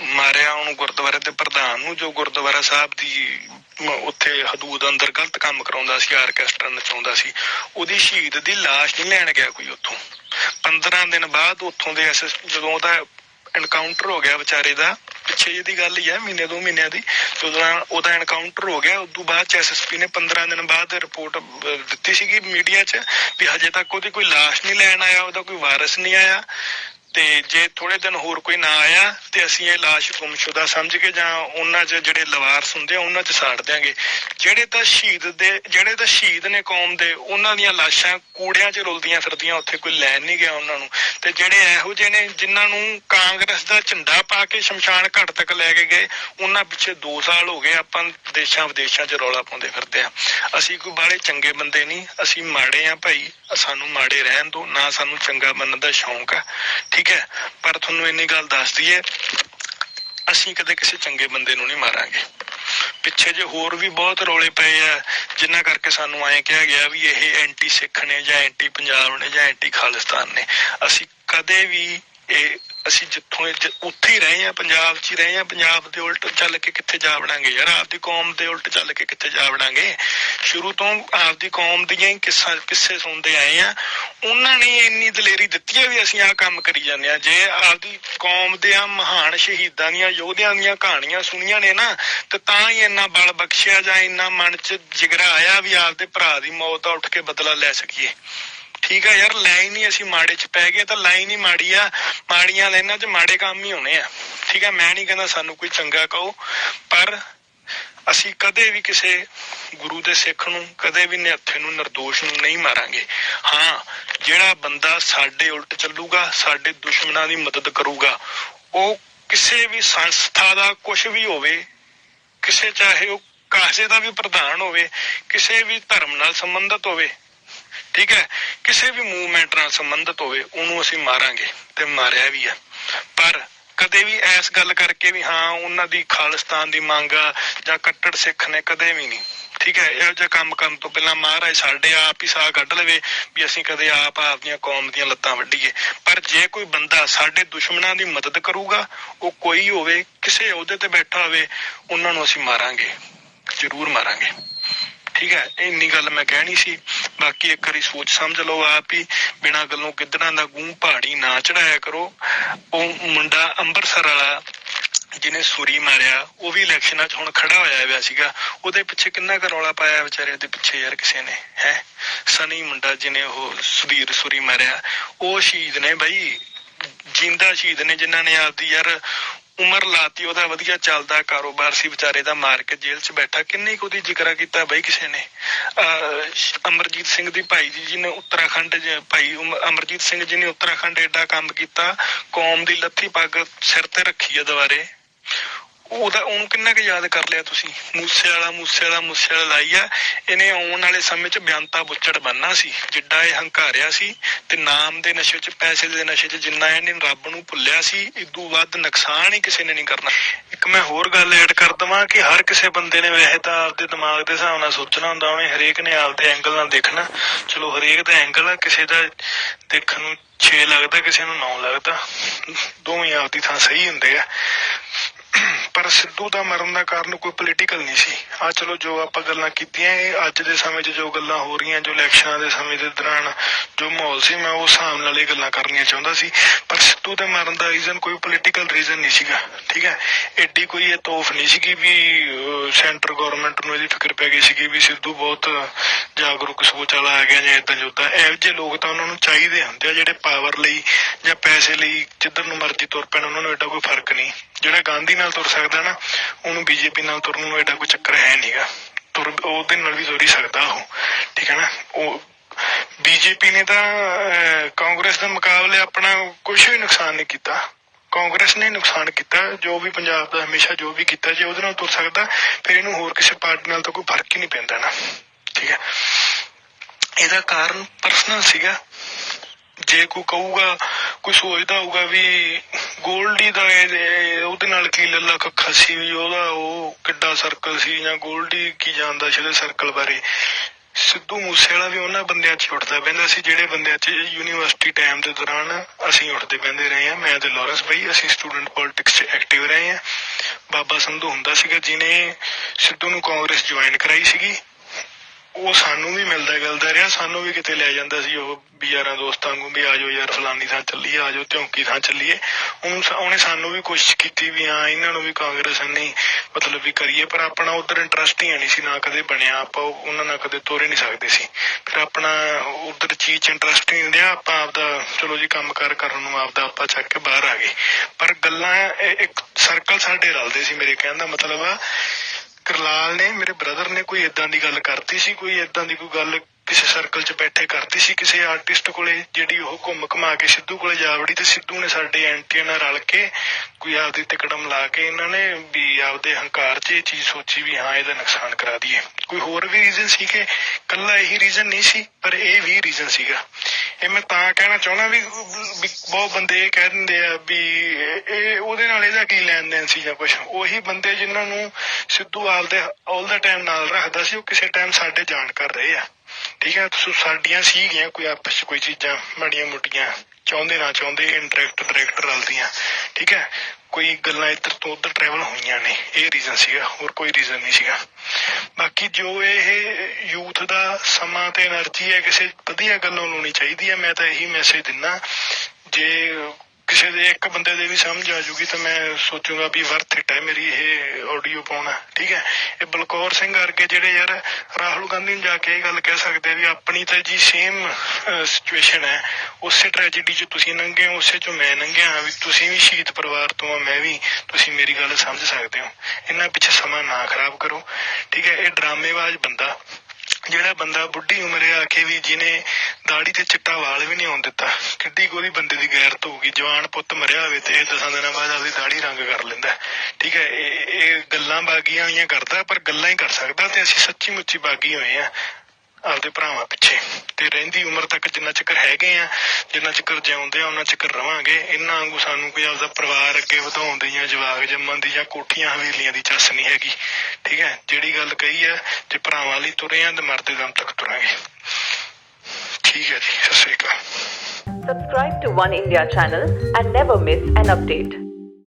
ਮਾਰਿਆ, ਉਹਨੂੰ ਗੁਰਦੁਆਰੇ ਦੇ ਪ੍ਰਧਾਨ ਨੂੰ, ਜੋ ਗੁਰਦੁਆਰਾ ਸਾਹਿਬ ਦੀ ਉੱਥੇ ਹਦੂਦ ਅੰਦਰ ਗਲਤ ਕੰਮ ਕਰਾਉਂਦਾ ਸੀ, ਆਰਕੈਸਟਰਾ ਨਚਾਉਂਦਾ ਸੀ, ਉਹਦੀ ਸ਼ਹੀਦ ਦੀ ਲਾਸ਼ ਨਹੀਂ ਲੈਣ ਗਿਆ ਕੋਈ ਉੱਥੋਂ। 15 ਦਿਨ ਬਾਅਦ ਉੱਥੋਂ ਦੇ ਜਦੋਂ ਉਹਦਾ ਐਨਕਾਊਂਟਰ ਹੋ ਗਿਆ ਵਿਚਾਰੇ ਦਾ ਪਿੱਛੇ ਜਿਹੀ ਦੀ ਗੱਲ ਹੀ ਹੈ, ਮਹੀਨੇ, ਦੋ ਮਹੀਨਿਆਂ ਦੀ। ਜਦੋਂ ਉਹਦਾ ਐਨਕਾਊਂਟਰ ਹੋ ਗਿਆ। ਉਸ ਤੋਂ ਬਾਅਦ ਚ ਐਸਐਸਪੀ ਨੇ 15 ਦਿਨ ਬਾਅਦ ਰਿਪੋਰਟ ਦਿੱਤੀ ਸੀਗੀ ਮੀਡੀਆ 'ਚ ਵੀ ਹਜੇ ਤੱਕ ਉਹਦੀ ਕੋਈ ਲਾਸ਼ ਨਹੀਂ ਲੈਣ ਆਇਆ, ਉਹਦਾ ਕੋਈ ਵਾਰਸ ਨਹੀਂ ਆਇਆ। ਤੇ ਜੇ ਥੋੜੇ ਦਿਨ ਹੋਰ ਕੋਈ ਨਾ ਆਇਆ ਤੇ ਅਸੀਂ ਇਹ ਲਾਸ਼ ਗੁੰਮਸ਼ੁਦਾ ਸਮਝ ਕੇ ਜਾਂ ਉਹਨਾਂ 'ਚ ਜਿਹੜੇ ਲਵਾਰਸ ਹੁੰਦੇ ਆ, ਉਹਨਾਂ 'ਚ ਸਾੜ ਦਿਆਂਗੇ। ਜਿਹੜੇ ਤਾਂ ਸ਼ਹੀਦ ਦੇ, ਜਿਹੜੇ ਤਾਂ ਸ਼ਹੀਦ ਨੇ ਕੌਮ ਦੇ, ਉਹਨਾਂ ਦੀਆਂ ਲਾਸ਼ਾਂ ਕੂੜਿਆਂ 'ਚ ਰੁਲਦੀਆਂ ਫਿਰਦੀਆਂ, ਉੱਥੇ ਕੋਈ ਲੈਣ ਨਹੀਂ ਗਿਆ ਉਹਨਾਂ ਨੂੰ। ਤੇ ਜਿਹੜੇ ਇਹੋ ਜਿਹੇ ਨੇ, ਜਿਨ੍ਹਾਂ ਨੂੰ ਕਾਂਗਰਸ ਦਾ ਝੰਡਾ ਪਾ ਕੇ ਸ਼ਮਸ਼ਾਨ ਘਾਟ ਤੱਕ ਲੈ ਕੇ ਗਏ, ਉਹਨਾਂ ਪਿੱਛੇ 2 ਸਾਲ ਹੋ ਗਏ ਆਪਾਂ ਦੇਸ਼ਾਂ ਵਿਦੇਸ਼ਾਂ 'ਚ ਰੌਲਾ ਪਾਉਂਦੇ ਫਿਰਦੇ ਆ। ਅਸੀਂ ਕੋਈ ਬਾਹਲੇ ਚੰਗੇ ਬੰਦੇ ਨਹੀਂ, ਅਸੀਂ ਮਾੜੇ ਆ ਭਾਈ, ਸਾਨੂੰ ਮਾੜੇ ਰਹਿਣ ਦਿਓ, ਨਾ ਸਾਨੂੰ ਚੰਗਾ ਬਣਨ ਦਾ ਸ਼ੌਂਕ ਆ। ਠੀਕ ਹੈ, ਪਰ ਤੁਹਾਨੂੰ ਇੰਨੀ ਗੱਲ ਦੱਸ ਦਈਏ, ਅਸੀਂ ਕਦੇ ਕਿਸੇ ਚੰਗੇ ਬੰਦੇ ਨੂੰ ਨਹੀਂ ਮਾਰਾਂਗੇ। ਪਿੱਛੇ ਜੇ ਹੋਰ ਵੀ ਬਹੁਤ ਰੋਲੇ ਪਏ ਆ, ਜਿਨ੍ਹਾਂ ਕਰਕੇ ਸਾਨੂੰ ਐਂ ਕਿਹਾ ਗਿਆ ਵੀ ਇਹ ਐਂਟੀ ਸਿੱਖ ਨੇ ਜਾਂ ਐਂਟੀ ਪੰਜਾਬ ਨੇ ਜਾਂ ਐਂਟੀ ਖਾਲਿਸਤਾਨ ਨੇ। ਅਸੀਂ ਕਦੇ ਵੀ ਇਹ ਅਸੀਂ ਜਿੱਥੋਂ ਉੱਥੇ ਹੀ ਰਹੇ ਆ ਪੰਜਾਬ 'ਚ ਹੀ ਰਹੇ ਆ ਪੰਜਾਬ ਦੇ ਉਲਟ ਚੱਲ ਕੇ ਕਿੱਥੇ ਜਾ ਵੜਾਂਗੇ ਯਾਰ? ਆਪਦੀ ਕੌਮ ਦੇ ਉਲਟ ਚੱਲ ਕੇ ਕਿੱਥੇ ਜਾ ਵੜਾਂਗੇ? ਸ਼ੁਰੂ ਤੋਂ ਆਪਦੀ ਕੌਮ ਦੀਆਂ ਹੀ ਕਿੱਸਾ, ਕਿੱਸੇ ਸੁਣਦੇ ਆਏ ਆ ਉਹਨਾਂ ਨੇ ਇੰਨੀ ਦਲੇਰੀ ਦਿੱਤੀ ਹੈ ਵੀ ਅਸੀਂ ਆਹ ਕੰਮ ਕਰੀ ਜਾਂਦੇ ਆ ਜੇ ਆਪਦੀ ਕੌਮ ਦੇ ਆ ਮਹਾਨ ਸ਼ਹੀਦਾਂ ਦੀਆਂ, ਯੋਧਿਆਂ ਦੀਆਂ ਕਹਾਣੀਆਂ ਸੁਣੀਆਂ ਨੇ ਨਾ, ਤੇ ਤਾਂ ਹੀ ਇੰਨਾ ਬਲ ਬਖਸ਼ਿਆ ਜਾਂ ਇੰਨਾ ਮਨ 'ਚ ਜਿਗਰਾ ਆਇਆ ਵੀ ਆਪਦੇ ਭਰਾ ਦੀ ਮੌਤ ਦਾ ਉੱਠ ਕੇ ਬਦਲਾ ਲੈ ਸਕੀਏ। ਠੀਕ ਆ ਯਾਰ, ਲਾਈਨ ਹੀ ਅਸੀਂ ਮਾੜੇ 'ਚ ਪੈ ਗਏ ਤਾਂ ਲਾਈਨ ਹੀ ਮਾੜੀ ਆ। ਮਾੜੀਆਂ ਲਾਈਨਾਂ 'ਚ ਮਾੜੇ ਕੰਮ ਹੀ ਹੋਣੇ ਆ। ਠੀਕ ਆ, ਮੈਂ ਨਹੀਂ ਕਹਿੰਦਾ ਸਾਨੂੰ ਕੋਈ ਚੰਗਾ ਕਹੋ, ਪਰ ਅਸੀਂ ਕਦੇ ਵੀ ਕਿਸੇ ਗੁਰੂ ਦੇ ਸਿੱਖ ਨੂੰ, ਕਦੇ ਵੀ ਨਿਹੱਥੇ ਨੂੰ, ਨਿਰਦੋਸ਼ ਨੂੰ ਨਹੀਂ ਮਾਰਾਂਗੇ। ਹਾਂ, ਜਿਹੜਾ ਬੰਦਾ ਸਾਡੇ ਉਲਟ ਚੱਲੂਗਾ, ਸਾਡੇ ਦੁਸ਼ਮਣਾਂ ਦੀ ਮਦਦ ਕਰੂਗਾ, ਉਹ ਕਿਸੇ ਵੀ ਸੰਸਥਾ ਦਾ ਕੁਝ ਵੀ ਹੋਵੇ, ਕਿਸੇ ਚਾਹੇ ਉਹ ਕਾਸੇ ਦਾ ਵੀ ਪ੍ਰਧਾਨ ਹੋਵੇ, ਕਿਸੇ ਵੀ ਧਰਮ ਨਾਲ ਸੰਬੰਧਿਤ ਹੋਵੇ ਠੀਕ ਹੈ? ਕਿਸੇ ਵੀ ਮੂਵਮੈਂਟ ਨਾਲ ਸੰਬੰਧਿਤ ਹੋਵੇ, ਉਹਨੂੰ ਅਸੀਂ ਮਾਰਾਂਗੇ ਤੇ ਮਾਰਿਆ ਵੀ ਆ। ਪਰ ਕਦੇ ਵੀ ਐਸ ਗੱਲ ਕਰਕੇ ਵੀ ਹਾਂ, ਉਹਨਾਂ ਦੀ ਖਾਲਿਸਤਾਨ ਦੀ ਮੰਗ ਆ ਜਾਂ ਕੱਟੜ ਸਿੱਖ ਨੇ ਕਦੇ ਵੀ ਨਹੀਂ। ਠੀਕ ਹੈ? ਇਹੋ ਜਿਹਾ ਕੰਮ ਕਰਨ ਤੋਂ ਪਹਿਲਾਂ ਮਹਾਰਾਜ ਸਾਡੇ ਆਪ ਹੀ ਸਾਹ ਕੱਢ ਲਵੇ ਵੀ ਅਸੀਂ ਕਦੇ ਆਪ ਆਪਦੀਆਂ ਕੌਮ ਦੀਆਂ ਲੱਤਾਂ ਵੱਢੀਏ। ਪਰ ਜੇ ਕੋਈ ਬੰਦਾ ਸਾਡੇ ਦੁਸ਼ਮਣਾਂ ਦੀ ਮਦਦ ਕਰੂਗਾ, ਉਹ ਕੋਈ ਹੋਵੇ, ਕਿਸੇ ਅਹੁਦੇ ਤੇ ਬੈਠਾ ਹੋਵੇ, ਉਹਨਾਂ ਨੂੰ ਅਸੀਂ ਮਾਰਾਂਗੇ। ਜ਼ਰੂਰ ਮਾਰਾਂਗੇ। ਠੀਕ ਹੈ, ਇੰਨੀ ਗੱਲ ਮੈਂ ਕਹਿਣੀ ਸੀ। ਬਾਕੀ ਇੱਕ ਵਾਰੀ ਸੋਚ ਸਮਝ ਲਓ ਆਪ ਹੀ, ਬਿਨਾਂ ਗੱਲੋਂ ਕਿੱਧਰਾਂ ਦਾ ਗੂੰ ਪਹਾੜੀ ਨਾ ਚੜਾਇਆ ਕਰੋ। ਉਹ ਮੁੰਡਾ ਅੰਮ੍ਰਿਤਸਰ ਵਾਲਾ, ਜਿਹਨੇ ਸੂਰੀ ਮਾਰਿਆ, ਉਹ ਵੀ ਇਲੈਕਸ਼ਨਾਂ 'ਚ ਹੁਣ ਖੜਾ ਹੋਇਆ ਹੋਇਆ ਸੀਗਾ। ਉਹਦੇ ਪਿੱਛੇ ਕਿੰਨਾ ਕੁ ਰੌਲਾ ਪਾਇਆ ਵਿਚਾਰੇ ਦੇ ਪਿੱਛੇ ਯਾਰ ਕਿਸੇ ਨੇ, ਹੈ? ਸਨੀ ਮੁੰਡਾ ਜਿਹਨੇ ਉਹ ਸੁਧੀਰ ਸੂਰੀ ਮਾਰਿਆ, ਉਹ ਸ਼ਹੀਦ ਨੇ ਬਈ, ਜਿੰਦਾ ਸ਼ਹੀਦ ਨੇ ਜਿਨ੍ਹਾਂ ਨੇ ਆਪਦੀ ਯਾਰ ਉਮਰ ਲਾਤੀ, ਉਹਦਾ ਵਧੀਆ ਚੱਲਦਾ ਕਾਰੋਬਾਰ ਸੀ ਵਿਚਾਰੇ ਦਾ ਮਾਰ ਕੇ ਜੇਲ੍ਹ 'ਚ ਬੈਠਾ। ਕਿੰਨੀ ਕੁ ਉਹਦੀ ਜ਼ਿਕਰਾ ਕੀਤਾ ਬਈ ਕਿਸੇ ਨੇ? ਅਹ ਅਮਰਜੀਤ ਸਿੰਘ ਦੀ ਭਾਈ ਜੀ, ਜਿਹਨੇ ਉੱਤਰਾਖੰਡ ਭਾਈ ਅਮਰਜੀਤ ਸਿੰਘ ਜੀ ਨੇ ਉੱਤਰਾਖੰਡ ਏਡਾ ਕੰਮ ਕੀਤਾ, ਕੌਮ ਦੀ ਲੱਥੀ ਪੱਗ ਸਿਰ ਤੇ ਰੱਖੀ ਹੈ ਦੁਬਾਰੇ। ਉਹਦਾ ਉਹਨੂੰ ਕਿੰਨਾ ਕੁ ਯਾਦ ਕਰ ਲਿਆ ਤੁਸੀਂ? ਮੂਸੇ ਵਾਲਾ ਮੂਸੇ ਵਾਲਾ ਮੂਸੇ ਵਾਲਾ ਲਾਈ ਇਹਨੇ ਆਉਣ ਵਾਲੇ ਸਮੇਂ 'ਚ ਬਿਆੰਤਾ ਬੁੱਚੜ ਬੰਨਾ ਸੀ। ਜਿੱਡਾ ਇਹ ਹੰਕਾਰਿਆ ਸੀ ਤੇ ਨਾਮ ਦੇ ਨਸ਼ੇ 'ਚ, ਪੈਸੇ ਦੇ ਨਸ਼ੇ 'ਚ ਜਿੰਨਾ ਇਹਨੇ ਰੱਬ ਨੂੰ ਭੁੱਲਿਆ ਸੀ ਇਦੋਂ ਵੱਧ ਨੁਕਸਾਨ ਹੀ ਕਿਸੇ ਨੇ ਨਹੀਂ ਕਰਨਾ। ਇੱਕ ਮੈਂ ਹੋਰ ਗੱਲ ਐਡ ਕਰ ਦਵਾਂ ਕਿ ਹਰ ਕਿਸੇ ਬੰਦੇ ਨੇ ਵੈਸੇ ਤਾਂ ਆਪਦੇ ਦਿਮਾਗ ਦੇ ਹਿਸਾਬ ਨਾਲ ਸੋਚਣਾ ਹੁੰਦਾ, ਉਹਨੇ ਹਰੇਕ ਨੇ ਆਪਦੇ ਐਂਗਲ ਨਾਲ ਦੇਖਣਾ। ਚਲੋ, ਹਰੇਕ ਦਾ ਐਂਗਲ ਆ, ਕਿਸੇ ਦਾ ਦੇਖਣ ਨੂੰ 6 ਲੱਗਦਾ, ਕਿਸੇ ਨੂੰ 9 ਲੱਗਦਾ। ਦੋਵੇਂ ਆਪਦੀ ਥਾਂ ਸਹੀ ਹੁੰਦੇ ਆ। ਪਰ ਸਿੱਧੂ ਦਾ ਮਰਨ ਦਾ ਕਾਰਨ ਕੋਈ ਪੋਲੀਟੀਕਲ ਨਹੀਂ ਸੀ। ਆ ਚਲੋ ਜੋ ਆਪਾਂ ਗੱਲਾਂ ਕੀਤੀਆਂ, ਇਹ ਅੱਜ ਦੇ ਸਮੇਂ 'ਚ ਜੋ ਗੱਲਾਂ ਹੋ ਰਹੀਆਂ, ਜੋ ਇਲੈਕਸ਼ਨਾਂ ਦੇ ਸਮੇਂ ਦੇ ਦੌਰਾਨ ਜੋ ਮਾਹੌਲ ਸੀ, ਮੈਂ ਉਸ ਹਿਸਾਬ ਨਾਲ ਇਹ ਗੱਲਾਂ ਕਰਨੀਆਂ ਚਾਹੁੰਦਾ ਸੀ। ਪਰ ਸਿੱਧੂ ਦੇ ਮਰਨ ਦਾ ਰੀਜ਼ਨ ਕੋਈ ਪੋਲੀਟੀਕਲ ਰੀਜ਼ਨ ਨਹੀਂ ਸੀਗਾ, ਠੀਕ ਹੈ? ਐਡੀ ਕੋਈ ਇਹ ਤੋਫ ਨਹੀਂ ਸੀਗੀ ਵੀ ਸੈਂਟਰ ਗਵਰਨਮੈਂਟ ਨੂੰ ਇਹਦੀ ਫਿਕਰ ਪੈ ਗਈ ਸੀਗੀ ਵੀ ਸਿੱਧੂ ਬਹੁਤ ਜਾਗਰੂਕ ਸੋਚ ਵਾਲਾ ਆ ਗਿਆ ਜਾਂ ਇਦਾਂ ਜੁੱਦਾਂ ਇਹੋ ਜਿਹੇ ਲੋਕ ਤਾਂ ਉਹਨਾਂ ਨੂੰ ਚਾਹੀਦੇ ਹੁੰਦੇ ਆ ਜਿਹੜੇ ਪਾਵਰ ਲਈ ਜਾਂ ਪੈਸੇ ਲਈ ਜਿੱਧਰ ਨੂੰ ਮਰਜ਼ੀ ਤੁਰ ਪੈਣ, ਉਹਨਾਂ ਨੂੰ ਐਡਾ ਕੋਈ ਫ਼ਰਕ ਨਹੀਂ। ਜਿਹੜਾ ਗਾਂਧੀ ਨਾਲ ਤੁਰ ਸਕਦਾ ਨਾ, ਉਹਨੂੰ ਬੀਜੇਪੀ ਨਾਲ ਤੁਰਨ ਨੂੰ ਐਡਾ ਕੋਈ ਚੱਕਰ ਹੈ ਨਹੀਂਗਾ ਤੁਰ ਉਹਦੇ ਨਾਲ ਵੀ ਤੁਰ ਹੀ ਸਕਦਾ ਉਹ, ਠੀਕ ਹੈ ਨਾ? ਉਹ ਬੀਜੇਪੀ ਨੇ ਤਾਂ ਕਾਂਗਰਸ ਦੇ ਮੁਕਾਬਲੇ ਆਪਣਾ ਕੁਝ ਵੀ ਨੁਕਸਾਨ ਨਹੀਂ ਕੀਤਾ। ਕਾਂਗਰਸ ਨੇ ਨੁਕਸਾਨ ਕੀਤਾ, ਜੋ ਵੀ ਪੰਜਾਬ ਦਾ ਹਮੇਸ਼ਾ ਜੋ ਵੀ ਕੀਤਾ, ਜੇ ਉਹਦੇ ਨਾਲ ਤੁਰ ਸਕਦਾ, ਫਿਰ ਇਹਨੂੰ ਹੋਰ ਕਿਸੇ ਪਾਰਟੀ ਨਾਲ ਤਾਂ ਕੋਈ ਫ਼ਰਕ ਹੀ ਨਹੀਂ ਪੈਂਦਾ ਨਾ, ਠੀਕ ਹੈ? ਇਹਦਾ ਕਾਰਨ ਪਰਸਨਲ ਸੀਗਾ। ਜੇ ਕੋਈ ਕਹੂਗਾ ਕੋਈ ਸੋਚਦਾ ਹੋਊਗਾ ਵੀ ਗੋਲਡੀ ਦਾ ਇਹਦੇ- ਉਹਦੇ ਨਾਲ ਕੀ ਲੱਲਾ ਕੱਖਾ ਸੀ ਵੀ ਉਹਦਾ ਉਹ ਕਿੱਡਾ ਸਰਕਲ ਸੀ ਜਾਂ ਗੋਲਡੀ ਕੀ ਜਾਣਦਾ ਸੀ ਉਹਦੇ ਸਰਕਲ ਬਾਰੇ। ਸਿੱਧੂ ਮੂਸੇਵਾਲਾ ਵੀ ਉਹਨਾਂ ਬੰਦਿਆਂ 'ਚ ਉੱਠਦਾ ਬਹਿੰਦਾ ਸੀ, ਜਿਹੜੇ ਬੰਦਿਆਂ 'ਚ ਯੂਨੀਵਰਸਿਟੀ ਟਾਈਮ ਦੇ ਦੌਰਾਨ ਅਸੀਂ ਉੱਠਦੇ ਬਹਿੰਦੇ ਰਹੇ ਹਾਂ। ਮੈਂ ਤੇ ਲਾਰੈਂਸ ਬਈ, ਅਸੀਂ ਸਟੂਡੈਂਟ ਪੋਲਿਟਿਕਸ 'ਚ ਐਕਟਿਵ ਰਹੇ ਹਾਂ। ਬਾਬਾ ਸੰਧੂ ਹੁੰਦਾ ਸੀਗਾ ਜਿਨੇ ਸਿੱਧੂ ਨੂੰ ਕਾਂਗਰਸ ਜੁਆਇਨ ਕਰਾਈ ਸੀਗੀ। ਉਹ ਸਾਨੂੰ ਵੀ ਮਿਲਦਾ ਗਿਲਦਾ ਰਿਹਾ, ਸਾਨੂੰ ਵੀ ਕਿਤੇ ਲੈ ਜਾਂਦਾ ਸੀ ਉਹ ਵੀ ਯਾਰਾਂ ਦੋਸਤਾਂ ਨੂੰ ਵੀ ਆਜੋ ਯਾਰ, ਫਲਾਨੀ ਥਾਂ ਚੱਲੀਏ ਆਜੋ ਧੌਂਕੀ ਥਾਂ ਚੱਲੀਏ। ਉਹਨੇ ਸਾਨੂੰ ਵੀ ਕੋਸ਼ਿਸ਼ ਕੀਤੀ ਵੀ ਹਾਂ, ਇਹਨਾਂ ਨੂੰ ਵੀ ਕਾਂਗਰਸ ਨਹੀਂ ਮਤਲਬ ਵੀ ਕਰੀਏ, ਪਰ ਆਪਣਾ ਉਧਰ ਇੰਟਰਸਟ ਹੀ ਨਹੀਂ ਸੀ, ਨਾ ਕਦੇ ਬਣਿਆ, ਆਪਾਂ ਉਹਨਾਂ ਨਾਲ ਕਦੇ ਤੋਰੇ ਨਹੀਂ ਸਕਦੇ ਸੀ। ਫਿਰ ਆਪਣਾ ਉਧਰ ਚੀਜ਼ ਚ ਇੰਟਰਸਟ ਨਹੀਂ ਰਿਹਾ, ਆਪਾਂ ਆਪਦਾ ਚਲੋ ਜੀ ਕੰਮ ਕਾਰ ਕਰਨ ਨੂੰ ਆਪਦਾ ਆਪਾਂ ਚੱਕ ਕੇ ਬਾਹਰ ਆ ਗਏ। ਪਰ ਗੱਲਾਂ ਇੱਕ ਸਰਕਲ ਸਾਡੇ ਰਲਦੇ ਸੀ ਮੇਰੇ ਕਹਿਣ ਦਾ ਮਤਲਬ ਆ ਕਰਲਾਲ ਨੇ, ਮੇਰੇ ਬ੍ਰਦਰ ਨੇ ਕੋਈ ਇਦਾਂ ਦੀ ਗੱਲ ਕਰਤੀ ਸੀ? ਕੋਈ ਇਦਾਂ ਦੀ ਕੋਈ ਗੱਲ ਕਿਸੇ ਸਰਕਲ 'ਚ ਬੈਠੇ ਕਰਦੀ ਸੀ, ਕਿਸੇ ਆਰਟਿਸਟ ਕੋਲੇ ਜਿਹੜੀ ਉਹ ਘੁੰਮ ਘਮਾ ਕੇ ਸਿੱਧੂ ਕੋਲੇ ਜਾ ਵੜੀ ਤੇ ਸਿੱਧੂ ਨੇ ਸਾਡੇ ਐਂਟੀਆਂ ਨਾਲ ਰਲ ਕੇ ਕੋਈ ਆਪਦੀ ਤਿਕੜਮ ਲਾ ਕੇ ਇਹਨਾਂ ਨੇ ਵੀ ਆਪਦੇ ਹੰਕਾਰ 'ਚ ਇਹ ਚੀਜ਼ ਸੋਚੀ ਵੀ ਹਾਂ, ਇਹਦਾ ਨੁਕਸਾਨ ਕਰਾ ਦਈਏ। ਕੋਈ ਹੋਰ ਵੀ ਰੀਜ਼ਨ ਸੀ ਕਿ ਕੱਲਾ ਇਹੀ ਰੀਜ਼ਨ ਨਹੀਂ ਸੀ, ਪਰ ਇਹ ਵੀ ਰੀਜ਼ਨ ਸੀਗਾ। ਇਹ ਮੈਂ ਤਾਂ ਕਹਿਣਾ ਚਾਹੁੰਦਾ ਵੀ ਬਹੁਤ ਬੰਦੇ ਇਹ ਕਹਿ ਦਿੰਦੇ ਆ ਵੀ ਇਹ ਇਹ ਉਹਦੇ ਨਾਲ ਇਹਦਾ ਕੀ ਲੈਣ ਦੇਣ ਸੀ ਜਾਂ ਕੁਝ ਉਹੀ ਬੰਦੇ ਜਿਨ੍ਹਾਂ ਨੂੰ ਸਿੱਧੂ ਆਪਦੇ ਆਲ ਦਾ ਟਾਈਮ ਨਾਲ ਰੱਖਦਾ ਸੀ, ਉਹ ਕਿਸੇ ਟਾਈਮ ਸਾਡੇ ਜਾਣ ਕਰ ਰਹੇ ਆ। ਠੀਕ ਹੈ, ਸੋ ਸਾਡੀਆਂ ਸੀਗੀਆਂ ਕੋਈ ਆਪਸ ਚ ਕੋਈ ਚੀਜ਼ਾਂ ਮਾੜੀਆਂ ਮੋਟੀਆਂ, ਚਾਹੁੰਦੇ ਨਾ ਚਾਹੁੰਦੇ ਇੰਟਰੈਕਟ ਡਾਇਰੈਕਟ ਰਲਦੀਆਂ। ਠੀਕ ਹੈ, ਕੋਈ ਗੱਲਾਂ ਇੱਧਰ ਤੋਂ ਉੱਧਰ ਟਰੈਵਲ ਹੋਈਆਂ ਨੇ, ਇਹ ਰੀਜ਼ਨ ਸੀਗਾ, ਹੋਰ ਕੋਈ ਰੀਜ਼ਨ ਨਹੀਂ ਸੀਗਾ। ਬਾਕੀ ਜੋ ਇਹ ਯੂਥ ਦਾ ਸਮਾਂ ਤੇ એનર્ਜੀ ਹੈ, ਕਿਸੇ ਵਧੀਆ ਗੱਲਾਂ ਲਾਉਣੀ ਚਾਹੀਦੀ ਹੈ, ਮੈਂ ਤਾਂ ਇਹੀ ਮੈਸੇਜ ਦਿੰਨਾ ਜੇ ਕਿਸੇ ਦੇ ਇੱਕ ਬੰਦੇ ਦੇ ਵੀ ਸਮਝ ਆ ਜੂਗੀ ਤਾਂ ਮੈਂ ਸੋਚੂਗਾ ਵੀ ਵਰਥ ਇਟ ਹੈ ਮੇਰੀ ਇਹ ਆਡੀਓ ਪਾਉਣਾ, ਠੀਕ ਹੈ? ਇਹ ਬਲਕੌਰ ਸਿੰਘ ਵਰਗੇ ਜਿਹੜੇ ਯਾਰ ਰਾਹੁਲ ਗਾਂਧੀ ਨੂੰ ਜਾ ਕੇ ਇਹ ਗੱਲ ਕਹਿ ਸਕਦੇ ਵੀ ਆਪਣੀ ਤਾਂ ਜੀ ਸੇਮ ਸਿਚੁਏਸ਼ਨ ਹੈ। ਉਸੇ ਟ੍ਰੈਜੇਡੀ 'ਚ ਤੁਸੀਂ ਲੰਘੇ ਹੋ, ਉਸੇ 'ਚੋਂ ਮੈਂ ਲੰਘਿਆ ਵੀ ਤੁਸੀਂ ਵੀ ਸ਼ਹੀਦ ਪਰਿਵਾਰ ਤੋਂ ਆ, ਮੈਂ ਵੀ। ਤੁਸੀਂ ਮੇਰੀ ਗੱਲ ਸਮਝ ਸਕਦੇ ਹੋ। ਇਹਨਾਂ ਪਿੱਛੇ ਸਮਾਂ ਨਾ ਖਰਾਬ ਕਰੋ, ਠੀਕ ਹੈ? ਇਹ ਡਰਾਮੇਬਾਜ਼ ਬੰਦਾ ਜਿਹੜਾ ਬੰਦਾ ਬੁੱਢੀ ਉਮਰੇ ਆ ਕੇ ਵੀ ਜਿਹਨੇ ਦਾੜੀ ਤੇ ਚਿੱਟਾ ਵਾਲ ਵੀ ਨਹੀਂ ਆਉਣ ਦਿੱਤਾ, ਕਿੱਡੀ ਕੋਈ ਬੰਦੇ ਦੀ ਗੈਰਤ ਹੋਊਗੀ ਜਵਾਨ ਪੁੱਤ ਮਰਿਆ ਹੋਵੇ ਤੇ ਇਹ ਦਸਾਂ ਦਿਨਾਂ ਬਾਅਦ ਆਪਦੀ ਦਾੜੀ ਰੰਗ ਕਰ ਲੈਂਦਾ ਹੈ। ਠੀਕ ਹੈ, ਇਹ ਇਹ ਗੱਲਾਂ ਬਾਗੀਆਂ ਹੋਈਆਂ ਕਰਦਾ, ਪਰ ਗੱਲਾਂ ਹੀ ਕਰ ਸਕਦਾ ਤੇ ਅਸੀਂ ਸੱਚੀ ਮੁੱਚੀ ਬਾਗੀ ਹੋਏ ਆ ਆਪਦੇ ਭਰਾਵਾਂ ਪਿੱਛੇ। ਤੇ ਰਹਿੰਦੀ ਉਮਰ ਤੱਕ ਜਿੰਨਾ ਚਿਰ ਹੈਗੇ ਆ, ਜਿੰਨਾ ਚਿਰ ਜਿਉਂਦੇ ਆ, ਉਹਨਾਂ ਚਿਰ ਰਵਾਂਗੇ। ਇਹਨਾਂ ਵਾਂਗੂ ਸਾਨੂੰ ਕੋਈ ਆਪਦਾ ਪਰਿਵਾਰ ਅੱਗੇ ਵਧਾਉਣ ਦੀ ਜਾਂ ਜਵਾਗ ਜੰਮਣ ਦੀ ਜਾਂ ਕੋਠੀਆਂ ਹਵੇਲੀਆਂ ਦੀ ਚੱਸ ਨਹੀਂ ਹੈਗੀ। ਠੀਕ ਹੈ? ਜਿਹੜੀ ਗੱਲ ਕਹੀ ਹੈ, ਜੇ ਭਰਾਵਾਂ ਲਈ ਤੁਰੇ ਆ, ਤੇ ਮਰਦੇ ਦਮ ਤੱਕ ਤੁਰਾਂਗੇ। ਠੀਕ ਹੈ ਜੀ, ਸਤਿ ਸ੍ਰੀ ਅਕਾਲ। Subscribe to One India channel and never miss an update.